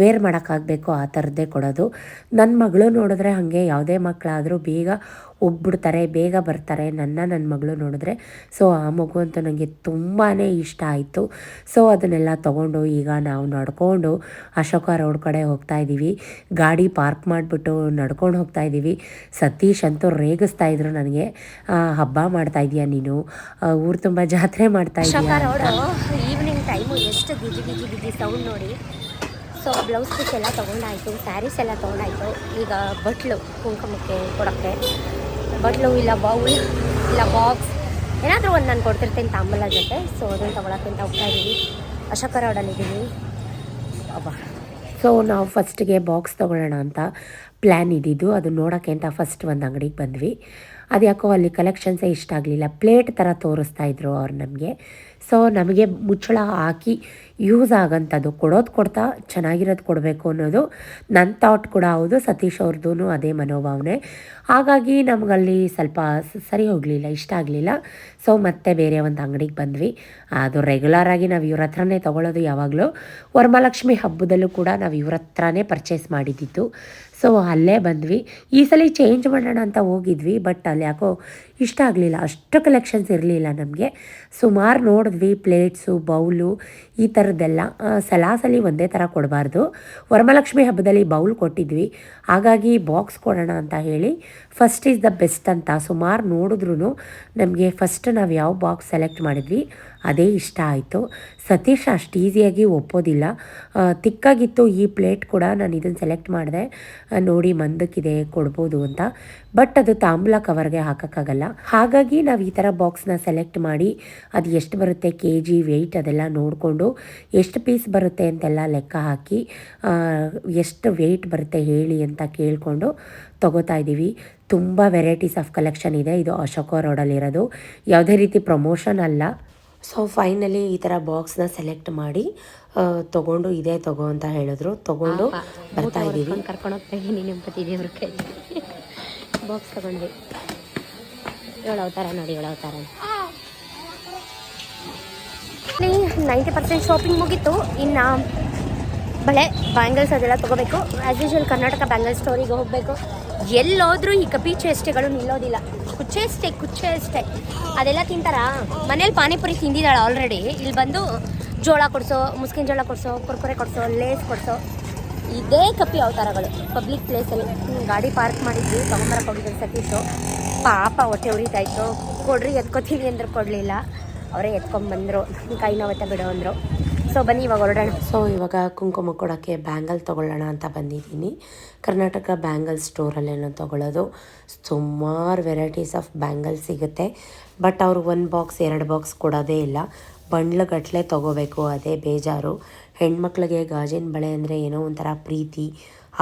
ವೇರ್ ಮಾಡೋಕ್ಕಾಗಬೇಕು ಆ ಥರದ್ದೇ ಕೊಡೋದು. ನನ್ನ ಮಗಳು ನೋಡಿದ್ರೆ ಹಾಗೆ, ಯಾವುದೇ ಮಕ್ಕಳಾದರೂ ಬೇಗ ಒಬ್ಬಿಡ್ತಾರೆ ಬೇಗ ಬರ್ತಾರೆ, ನನ್ನ ನನ್ನ ಮಗಳು ನೋಡಿದ್ರೆ. ಸೊ ಆ ಮಗು ಅಂತೂ ನನಗೆ ತುಂಬಾ ಇಷ್ಟ ಆಯಿತು. ಸೊ ಅದನ್ನೆಲ್ಲ ತೊಗೊಂಡು ಈಗ ನಾವು ನಡ್ಕೊಂಡು ಅಶೋಕ ರೋಡ್ ಕಡೆ ಹೋಗ್ತಾ ಇದ್ದೀವಿ. ಗಾಡಿ ಪಾರ್ಕ್ ಮಾಡಿಬಿಟ್ಟು ನಡ್ಕೊಂಡು ಹೋಗ್ತಾ ಇದ್ದೀವಿ. ಸತೀಶ್ ಅಂತೂ ರೇಗಿಸ್ತಾ ಇದ್ರು ನನಗೆ. ಹಬ್ಬ ಮಾಡ್ತಾ ಇದೀಯ ನೀನು? ಊರು ತುಂಬ ಜಾತ್ರೆ ಮಾಡ್ತಾ ಅಶೋಕ ಇದೀಯ ಈವ್ನಿಂಗ್ ಟೈಮು ಎಷ್ಟು ಗಿಜಿ ಬಿಜಿ ಬಿಜಿ ಸೌಂಡ್ ನೋಡಿ. ಸೊ ಬ್ಲೌಸ್ ಪೀಸ್ ಎಲ್ಲ ತೊಗೊಂಡಾಯ್ತು ಸ್ಯಾರೀಸ್ ಎಲ್ಲ ತೊಗೊಂಡಾಯ್ತು. ಈಗ ಬಟ್ಲು ಕುಂಕುಮಕ್ಕೆ ಕೊಡೋಕ್ಕೆ. ಬಟ್ಲು ಇಲ್ಲ ಬೌಲ್ ಇಲ್ಲ ಬಾಕ್ಸ್ ಏನಾದರೂ ಒಂದು ನಾನು ಕೊಡ್ತಿರ್ತೀನಿ ತಾಂಬಲ ಜೊತೆ. ಸೊ ಅದನ್ನು ತೊಗೊಳಕ್ಕೆ ಅಂತ ಹೋಗ್ತಾ ಇದ್ದೀವಿ ಅಶೋಕ ರೋಡಲ್ಲಿದ್ದೀವಿ ಸೊ ನಾವು ಫಸ್ಟಿಗೆ ಬಾಕ್ಸ್ ತೊಗೊಳ್ಳೋಣ ಅಂತ ಪ್ಲ್ಯಾನ್ ಇದ್ದಿದ್ದು. ಅದು ನೋಡೋಕ್ಕೆ ಅಂತ ಫಸ್ಟ್ ಒಂದು ಅಂಗಡಿಗೆ ಬಂದ್ವಿ. ಅದು ಯಾಕೋ ಅಲ್ಲಿ ಕಲೆಕ್ಷನ್ಸೇ ಇಷ್ಟ ಆಗಲಿಲ್ಲ. ಪ್ಲೇಟ್ ಥರ ತೋರಿಸ್ತಾ ಇದ್ರು ಅವ್ರು ನಮಗೆ. ಸೊ ನಮಗೆ ಮುಚ್ಚಳ ಹಾಕಿ ಯೂಸ್ ಆಗೋಂಥದ್ದು, ಕೊಡೋದು ಕೊಡ್ತಾ ಚೆನ್ನಾಗಿರೋದು ಕೊಡಬೇಕು ಅನ್ನೋದು ನನ್ನ ಥಾಟ್ ಕೂಡ ಹೌದು, ಸತೀಶ್ ಅವ್ರದ್ದು ಅದೇ ಮನೋಭಾವನೆ. ಹಾಗಾಗಿ ನಮಗಲ್ಲಿ ಸ್ವಲ್ಪ ಸರಿ ಹೋಗಲಿಲ್ಲ, ಇಷ್ಟ ಆಗಲಿಲ್ಲ. ಸೊ ಮತ್ತೆ ಬೇರೆ ಒಂದು ಅಂಗಡಿಗೆ ಬಂದ್ವಿ. ಅದು ರೆಗ್ಯುಲರಾಗಿ ನಾವು ಇವ್ರ ಹತ್ರನೇ ತೊಗೊಳ್ಳೋದು ಯಾವಾಗಲೂ. ವರಮಹಾಲಕ್ಷ್ಮಿ ಹಬ್ಬದಲ್ಲೂ ಕೂಡ ನಾವು ಇವ್ರ ಹತ್ರನೇ ಪರ್ಚೇಸ್ ಮಾಡಿದ್ದಿತ್ತು ಸೊ ಅಲ್ಲೇ ಬಂದ್ವಿ. ಈ ಸಲ ಚೇಂಜ್ ಮಾಡೋಣ ಅಂತ ಹೋಗಿದ್ವಿ ಬಟ್ ಅಲ್ಲಿ ಯಾಕೋ ಇಷ್ಟ ಆಗಲಿಲ್ಲ. ಅಷ್ಟು ಕಲೆಕ್ಷನ್ಸ್ ಇರಲಿಲ್ಲ ನಮಗೆ. ಸುಮಾರು ನೋಡಿದ್ವಿ ಪ್ಲೇಟ್ಸು ಬೌಲು ಈ ಥರದ್ದೆಲ್ಲ ಸಲಾಸಲಿ ಒಂದೇ ಥರ ಕೊಡಬಾರ್ದು. ವರಮಹಾಲಕ್ಷ್ಮಿ ಹಬ್ಬದಲ್ಲಿ ಬೌಲ್ ಕೊಟ್ಟಿದ್ವಿ. ಹಾಗಾಗಿ ಬಾಕ್ಸ್ ಕೊಡೋಣ ಅಂತ ಹೇಳಿ ಫಸ್ಟ್ ಈಸ್ ದ ಬೆಸ್ಟ್ ಅಂತ ಸುಮಾರು ನೋಡಿದ್ರೂ ನಮಗೆ ಫಸ್ಟ್ ನಾವು ಯಾವ ಬಾಕ್ಸ್ ಸೆಲೆಕ್ಟ್ ಮಾಡಿದ್ವಿ, ಅದೇ ಇಷ್ಟ ಆಯಿತು. ಸತೀಶ್ ಅಷ್ಟು ಈಸಿಯಾಗಿ ಒಪ್ಪೋದಿಲ್ಲ. ತಿಕ್ಕಾಗಿತ್ತು ಈ ಪ್ಲೇಟ್ ಕೂಡ ನಾನು ಇದನ್ನು ಸೆಲೆಕ್ಟ್ ಮಾಡಿದೆ. ನೋಡಿ ಮಂದಕ್ಕಿದೆ, ಕೊಡ್ಬೋದು ಅಂತ. ಬಟ್ ಅದು ತಾಂಬೂಲ ಕವರ್ಗೆ ಹಾಕೋಕ್ಕಾಗಲ್ಲ. ಹಾಗಾಗಿ ನಾವು ಈ ಥರ ಬಾಕ್ಸ್ನ ಸೆಲೆಕ್ಟ್ ಮಾಡಿ ಅದು ಎಷ್ಟು ಬರುತ್ತೆ ಕೆ ಜಿ ವೆಯ್ಟ್ ಅದೆಲ್ಲ ನೋಡಿಕೊಂಡು ಎಷ್ಟು ಪೀಸ್ ಬರುತ್ತೆ ಅಂತೆಲ್ಲ ಲೆಕ್ಕ ಹಾಕಿ ಎಷ್ಟು ವೆಯ್ಟ್ ಬರುತ್ತೆ ಹೇಳಿ ಅಂತ ಕೇಳಿಕೊಂಡು ತಗೋತಾ ಇದ್ದೀವಿ ತುಂಬ ವೆರೈಟೀಸ್ ಆಫ್ ಕಲೆಕ್ಷನ್ ಇದೆ. ಇದು ಅಶೋಕ ರೋಡಲ್ಲಿರೋದು ಯಾವುದೇ ರೀತಿ ಪ್ರಮೋಷನ್ ಅಲ್ಲ. ಸೊ ಫೈನಲಿ ಈ ಥರ ಬಾಕ್ಸ್ನ ಸೆಲೆಕ್ಟ್ ಮಾಡಿ ತೊಗೊಂಡು ಇದೇ ತಗೋ ಅಂತ ಹೇಳಿದ್ರು. ತೊಗೊಂಡು ಬರ್ತಾ ಇದ್ದೀವಿ ಕರ್ಕೊಂಡು ಹೋಗ್ತಾ ಇದ್ದೀನಿ ದೇವ್ರ ಕೈ ಬಾಕ್ಸ್ ತಗೊಂಡ್ವಿ ಅವತಾರ ನೋಡಿ, ಏಳು ಅವತಾರ. ನೈಂಟಿ ಪರ್ಸೆಂಟ್ ಶಾಪಿಂಗ್ ಮುಗೀತು. ಇನ್ನು ಬಳೆ ಬ್ಯಾಂಗಲ್ಸ್ ಅದೆಲ್ಲ ತೊಗೋಬೇಕು. ಆ್ಯಸ್ ಯೂಶುವಲ್ ಕರ್ನಾಟಕ ಬ್ಯಾಂಗಲ್ ಸ್ಟೋರಿಗೆ ಹೋಗಬೇಕು. ಎಲ್ಲೋದ್ರೂ ಈ ಕಪಿ ಚೇಷ್ಟೆಗಳು ನಿಲ್ಲೋದಿಲ್ಲ. ಕುಚ್ಚೆ ಅಷ್ಟೇ ಕುಚ್ಚೆ ಅಷ್ಟೇ. ಅದೆಲ್ಲ ತಿಂತಾರಾ? ಮನೇಲಿ ಪಾನಿಪುರಿ ತಿಂದಿದ್ದಾಳೆ ಆಲ್ರೆಡಿ ಇಲ್ಲಿ ಬಂದು ಜೋಳ ಕೊಡಿಸೋ, ಮುಸ್ಕಿನ ಜೋಳ ಕೊಡಿಸೋ, ಕುರ್ಕುರೆ ಕೊಡಿಸೋ ಲೇಸ್ ಕೊಡಿಸೋ. ಇದೇ ಕಪಿ ಅವತಾರಗಳು. ಪಬ್ಲಿಕ್ ಪ್ಲೇಸಲ್ಲಿ ಗಾಡಿ ಪಾರ್ಕ್ ಮಾಡಿದ್ವಿ. ತೊಗೊಂಬರಕ್ಕೆ ಹೋಗಿದ್ದೆ ಸತೀಶು. ಪಾಪ ಹೊಟ್ಟೆ ಉರಿತಾಯಿತ್ತು ಕೊಡ್ರಿ, ಎತ್ಕೊತೀನಿ ಅಂದ್ರೆ ಕೊಡಲಿಲ್ಲ. ಅವರೇ ಎತ್ಕೊಂಡ್ಬಂದರು ಕೈ ನೋವತ್ತ ಬಿಡು ಅಂದರು. ಸೊ ಬನ್ನಿ ಇವಾಗ ಹೊರಡೋಣ. ಸೊ ಇವಾಗ ಕುಂಕುಮ ಕೊಡೋಕ್ಕೆ ಬ್ಯಾಂಗಲ್ ತೊಗೊಳ್ಳೋಣ ಅಂತ ಬಂದಿದ್ದೀನಿ. ಕರ್ನಾಟಕ ಬ್ಯಾಂಗಲ್ ಸ್ಟೋರಲ್ಲೇನೋ ತೊಗೊಳ್ಳೋದು. ಸುಮಾರು ವೆರೈಟೀಸ್ ಆಫ್ ಬ್ಯಾಂಗಲ್ ಸಿಗುತ್ತೆ. ಬಟ್ ಅವರು ಒಂದು ಬಾಕ್ಸ್ ಎರಡು ಬಾಕ್ಸ್ ಕೊಡೋದೇ ಇಲ್ಲ. ಬಂಡ್ಲುಗಟ್ಟಲೆ ತೊಗೋಬೇಕು, ಅದೇ ಬೇಜಾರು. ಹೆಣ್ಮಕ್ಳಿಗೆ ಗಾಜಿನ ಬಳೆ ಅಂದರೆ ಏನೋ ಒಂಥರ ಪ್ರೀತಿ,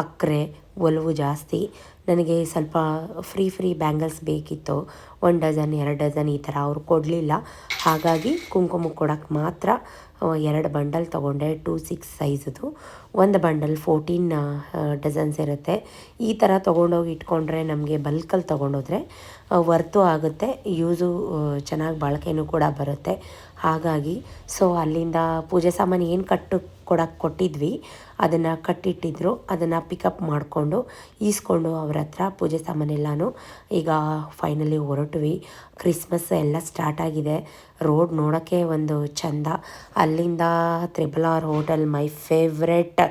ಅಕ್ರೆ, ಒಲವು ಜಾಸ್ತಿ. ನನಗೆ ಸ್ವಲ್ಪ ಫ್ರೀ ಫ್ರೀ ಬ್ಯಾಂಗಲ್ಸ್ ಬೇಕಿತ್ತು. ಒಂದು ಡಜನ್ ಎರಡು ಡಜನ್ ಈ ಥರ ಅವರು ಕೊಡಲಿಲ್ಲ. ಹಾಗಾಗಿ ಕುಂಕುಮ ಕೊಡೋಕ್ಕೆ ಮಾತ್ರ ಎರಡು ಬಂಡಲ್ ತೊಗೊಂಡೆ ಟೂ ಸಿಕ್ಸ್ ಸೈಜದು ಒಂದು ಬಂಡಲ್ ಫೋರ್ಟೀನ್ ಡಜನ್ಸ್ ಇರುತ್ತೆ. ಈ ಥರ ತೊಗೊಂಡೋಗಿ ಇಟ್ಕೊಂಡ್ರೆ ನಮಗೆ ಬಲ್ಕಲ್ಲಿ ತೊಗೊಂಡೋದ್ರೆ ವರ್ತು ಆಗುತ್ತೆ. ಯೂಸು ಚೆನ್ನಾಗಿ ಬಳಕೆನೂ ಕೂಡ ಬರುತ್ತೆ. ಹಾಗಾಗಿ ಸೊ ಅಲ್ಲಿಂದ ಪೂಜೆ ಸಾಮಾನು ಏನು ಕಟ್ಟು ಕೊಡಕ್ಕೆ ಕೊಟ್ಟಿದ್ವಿ, ಅದನ್ನು ಕಟ್ಟಿಟ್ಟಿದ್ರು, ಅದನ್ನು ಪಿಕಪ್ ಮಾಡಿಕೊಂಡು ಈಸ್ಕೊಂಡು ಅವ್ರ ಹತ್ರ ಪೂಜೆ ಸಾಮಾನೆಲ್ಲನೂ ಈಗ ಫೈನಲಿ ಹೊರಟ್ವಿ. ಕ್ರಿಸ್ಮಸ್ ಎಲ್ಲ ಸ್ಟಾರ್ಟ್ ಆಗಿದೆ. ರೋಡ್ ನೋಡೋಕ್ಕೆ ಒಂದು ಚಂದ. ಅಲ್ಲಿಂದ triple R hotel my favourite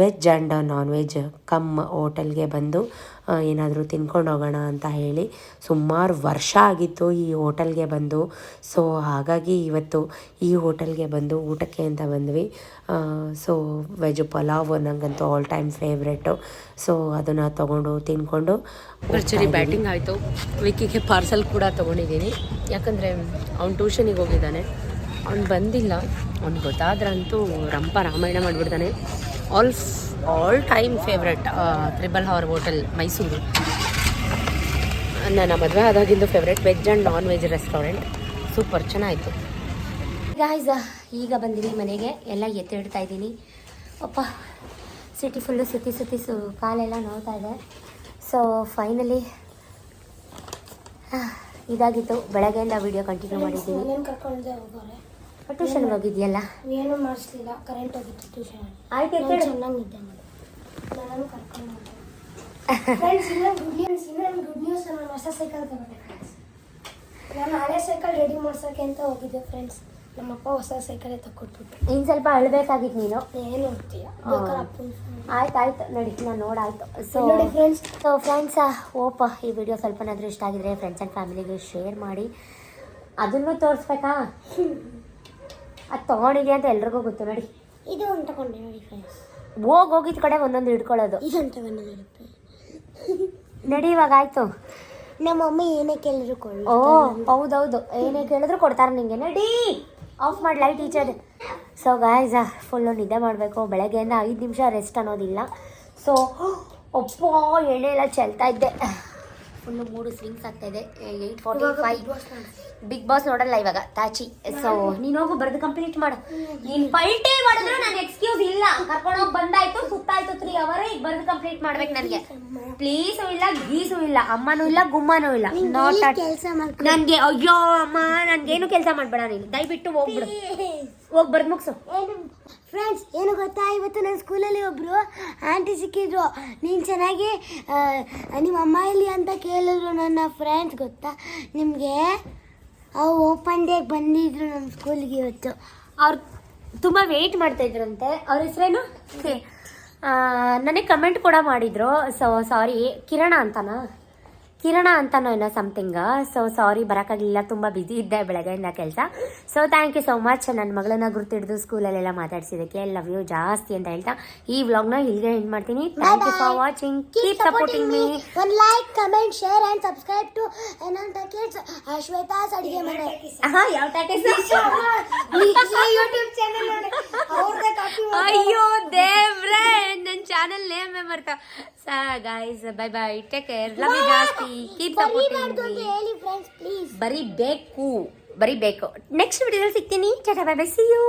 veg and non veg cum ಹೋಟೆಲ್ಗೆ ಬಂದು ಏನಾದರೂ ತಿನ್ಕೊಂಡು ಹೋಗೋಣ ಅಂತ ಹೇಳಿ ಸುಮಾರು ವರ್ಷ ಆಗಿತ್ತು ಈ ಹೋಟೆಲ್ಗೆ ಬಂದು. ಸೊ ಹಾಗಾಗಿ ಇವತ್ತು ಈ ಹೋಟೆಲ್ಗೆ ಬಂದು ಊಟಕ್ಕೆ ಅಂತ ಬಂದ್ವಿ. ಸೊ ವೆಜ್ ಪಲಾವ್ ನನಗಂತೂ ಆಲ್ ಟೈಮ್ ಫೇವ್ರೆಟು ಸೊ ಅದನ್ನು ತೊಗೊಂಡು ತಿನ್ಕೊಂಡು ಭರ್ಜರಿ ಬ್ಯಾಟಿಂಗ್ ಆಯಿತು. ವಿಕ್ಕಿಗೆ ಪಾರ್ಸಲ್ ಕೂಡ ತೊಗೊಂಡಿದ್ದೀನಿ. ಯಾಕಂದರೆ ಅವ್ನು ಟ್ಯೂಷನಿಗೆ ಹೋಗಿದ್ದಾನೆ. ಅವ್ನು ಬಂದಿಲ್ಲ. ಅವ್ನು ಗೊತ್ತಾದ್ರಂತೂ ರಂಪ ರಾಮಾಯಣ ಮಾಡಿಬಿಡ್ತಾನೆ. All all time favourite triple hour hotel Mysore ನನ್ನ ಮದುವೆ ಆದಾಗಿಂದು favourite veg and non veg restaurant super ಚೆನ್ನಾಯಿತು guys ಈಗ ಬಂದೀನಿ ಮನೆಗೆ. ಎಲ್ಲ ಎತ್ತಿಡ್ತಾ ಇದ್ದೀನಿ. ಅಪ್ಪ ಸಿಟಿ ಫುಲ್ಲು ಸುತ್ತಿ ಸುತ್ತಿ ಸು ಕಾಲೆಲ್ಲ ನೋಡ್ತಾ ಇದೆ. ಸೊ ಫೈನಲಿ ಇದಾಗಿತ್ತು. ಬೆಳಗ್ಗೆಯಿಂದ ವೀಡಿಯೋ ಕಂಟಿನ್ಯೂ ಮಾಡಿದ್ದೀನಿ. ಟ್ಯೂಷನ್ಗೆ ಹೋಗಿದ್ಯಲ್ಲ? ಏನು ಮಾಡಿಸ್ಲಿಲ್ಲ. ಕರೆಂಟ್ ಹೋಗಿತ್ತು ಟ್ಯೂಷನ್ ಆಯ್ತು ಚೆನ್ನಾಗಿದ್ದೆ ನಾನು ಕರ್ಕೊಂಡು ಫ್ರೆಂಡ್ಸ್ ಇನ್ನೊಂದು ಗುಡ್ ನ್ಯೂಸ್ ಇನ್ನೊಂದು ಗುಡ್ ನ್ಯೂಸ್ ನಾನು ಹೊಸ ಸೈಕಲ್ ತಗೊಂಡೆ ನಾನು ಹಳೆ ಸೈಕಲ್ ರೆಡಿ ಮಾಡ್ಸೋಕೆ ಅಂತ ಹೋಗಿದ್ದೆ ಫ್ರೆಂಡ್ಸ್ ನಮ್ಮಪ್ಪ ಹೊಸ ಸೈಕಲೇ ತಗೊಟ್ಬಿಟ್ಟು ಇನ್ನು ಸ್ವಲ್ಪ ಅಳ್ಬೇಕಾಗಿತ್ತು ನೀನು. ಏನು ಹೋಗ್ತೀಯ ಆಯ್ತು ಆಯ್ತು. ನಡಿ ನಾನು ನೋಡಾಯ್ತು. ಸೊ ನೋಡಿ ಫ್ರೆಂಡ್ಸ್ ಸೊ ಫ್ರೆಂಡ್ಸ್ ಓಪ ಈ ವಿಡಿಯೋ ಸ್ವಲ್ಪನಾದರೂ ಇಷ್ಟ ಆಗಿದ್ರೆ ಫ್ರೆಂಡ್ಸ್ ಆ್ಯಂಡ್ ಫ್ಯಾಮಿಲಿಗೆ ಶೇರ್ ಮಾಡಿ. ಅದನ್ನು ತೋರಿಸ್ಬೇಕಾ? [laughs] ಅದು ತೊಗೊಂಡಿದ್ಯಾ ಅಂತ ಎಲ್ರಿಗೂ ಗೊತ್ತು ನೋಡಿ. ಇದು ಒಂದು ತಗೊಂಡೆ ನೋಡಿ ಫ್ರೆಂಡ್ಸ್ ಹೋಗಿ ಹೋಗಿದ ಕಡೆ ಒಂದೊಂದು ಹಿಡ್ಕೊಳ್ಳೋದು. ಇದೊಂದು ತಗೊಂಡಿದೆ ನಡಿ ಇವಾಗ ಆಯಿತು. ನಮ್ಮ ಅಮ್ಮ ಏನೇ ಕೇಳಿದ್ರು ಓ ಹೌದೌದು. ಏನೇ ಕೇಳಿದ್ರು ಕೊಡ್ತಾರೆ ನಿಂಗೆ. ನಡಿ! ಆಫ್ ಮಾಡಿ ಲೈಟ್ ಈಚೆ ಸೊ ಗಾಯ್ಸ ಫುಲ್ಲು ನಿದ್ದೆ ಮಾಡಬೇಕು. ಬೆಳಗ್ಗೆಯಿಂದ ಐದು ನಿಮಿಷ ರೆಸ್ಟ್ ಅನ್ನೋದಿಲ್ಲ. ಸೊ ಒಪ್ಪೋ [gasps] ಎಣ್ಣೆ ಎಲ್ಲ ಚೆಲ್ತಾ ಇದ್ದೆ. ಫುಲ್ಲು ಮೂರು ಸ್ವಿಂಗ್ಸ್ ಆಗ್ತಾ ಇದೆ eight forty five big boss ನೋಡಲ್ಲ ಇವಾಗ ತಾಚಿ. ಸೊ ನೀನು ಹೋಗು ಬರ್ದು ಕಂಪ್ಲೀಟ್ ಮಾಡು. ನೀನು ಪಲ್ಟೆ ಮಾಡಿದ್ರೆ ನಾನು ಎಕ್ಸ್ಕ್ಯೂಸ್ ಇಲ್ಲ. ಕರ್ಕೊಂಡು ಹೋಗಿ ಬಂದಾಯ್ತು ಸುತ್ತಾಯ್ತು ತ್ರೀ ಅವರ್ ಈಗ ಬರ್ದು ಕಂಪ್ಲೀಟ್ ಮಾಡ್ಬೇಕು ನನಗೆ. ಪ್ಲೀಸು ಇಲ್ಲ ಗೀಸು ಇಲ್ಲ ಅಮ್ಮನೂ ಇಲ್ಲ ಗುಮ್ಮನೂ ಇಲ್ಲ. ನಾಟ್ ನನ್ಗೆ ಅಯ್ಯೋ ಅಮ್ಮ ನನ್ಗೇನು ಕೆಲಸ ಮಾಡ್ಬೇಡ ನೀನು. ದಯವಿಟ್ಟು ಹೋಗ್ಬಿಡು. ಹೋಗಿ ಬರ್ದು ಮುಗಿಸು. ಫ್ರೆಂಡ್ಸ್ ಏನು ಗೊತ್ತಾ? ಇವತ್ತು ನನ್ನ ಸ್ಕೂಲಲ್ಲಿ ಒಬ್ಬರು ಆಂಟಿ ಸಿಕ್ಕಿದ್ರು. ನೀನು ಚೆನ್ನಾಗಿ ನಿಮ್ಮ ಅಮ್ಮ ಇಲ್ಲಿ ಅಂತ ಕೇಳಿದ್ರು ನನ್ನ ಫ್ರೆಂಡ್ಸ್ ಗೊತ್ತಾ? ನಿಮಗೆ ಅವು ಓಪನ್ ಡೇಗೆ ಬಂದಿದ್ರು ನಮ್ಮ ಸ್ಕೂಲಿಗೆ ಇವತ್ತು. ಅವ್ರು ತುಂಬ ವೆಯ್ಟ್ ಮಾಡ್ತಾಯಿದ್ರಂತೆ ಅವ್ರ ಹೆಸರೇನು? ನನಗೆ ಕಮೆಂಟ್ ಕೂಡ ಮಾಡಿದ್ರು. ಸೊ ಸಾರಿ ಕಿರಣ ಅಂತನಾ? ಕಿರಣ ಅಂತನೋ ಏನೋ ಸಮಥಿಂಗ್ ಸೊ ಸಾರಿ ಬರೋಕ್ಕಾಗಲಿಲ್ಲ ತುಂಬ ಬ್ಯುಸಿ ಇದ್ದೆ ಬೆಳಗ್ಗೆಯಿಂದ ಕೆಲಸ. So thank you so much ನನ್ನ ಮಗಳನ್ನ ಗುರುತಿಡಿದು ಸ್ಕೂಲಲ್ಲೆಲ್ಲ ಮಾತಾಡ್ಸಿದ್ದಕ್ಕೆ ಲವ್ ಯು ಜಾಸ್ತಿ ಅಂತ ಹೇಳ್ತಾ. ಈ ವ್ಲಾಗ್ನ ಇಲ್ಲಿಗೆ ಎಂಡ್ ಮಾಡ್ತೀನಿ. Thank you for watching keep supporting me ಒಂದು like comment share and subscribe to Ananta kids Shweta's ಅಡುಗೆ ಮನೆ ಹಾಂ ಯಾವ ಯೂಟ್ಯೂಬ್ ಚಾನಲ್ ಅಯ್ಯೋ ದೇವ್ರೆ ನನ್ನ ಚಾನಲ್ ನೇಮ್ ಮರ್ತ ಸಾ guys bye bye take care love you ಜಾಸ್ತಿ. ಕೀಪ್ ಸಪೋರ್ಟ್ ಹೇಳಿ ಫ್ರೆಂಡ್ಸ್ ಪ್ಲೀಸ್ ಬರೀ ಬೇಕು ಬರೀ ಬೇಕು ನೆಕ್ಸ್ಟ್ ವಿಡಿಯೋದಲ್ಲಿ ಸಿಗ್ತೀನಿ tata bye bye see you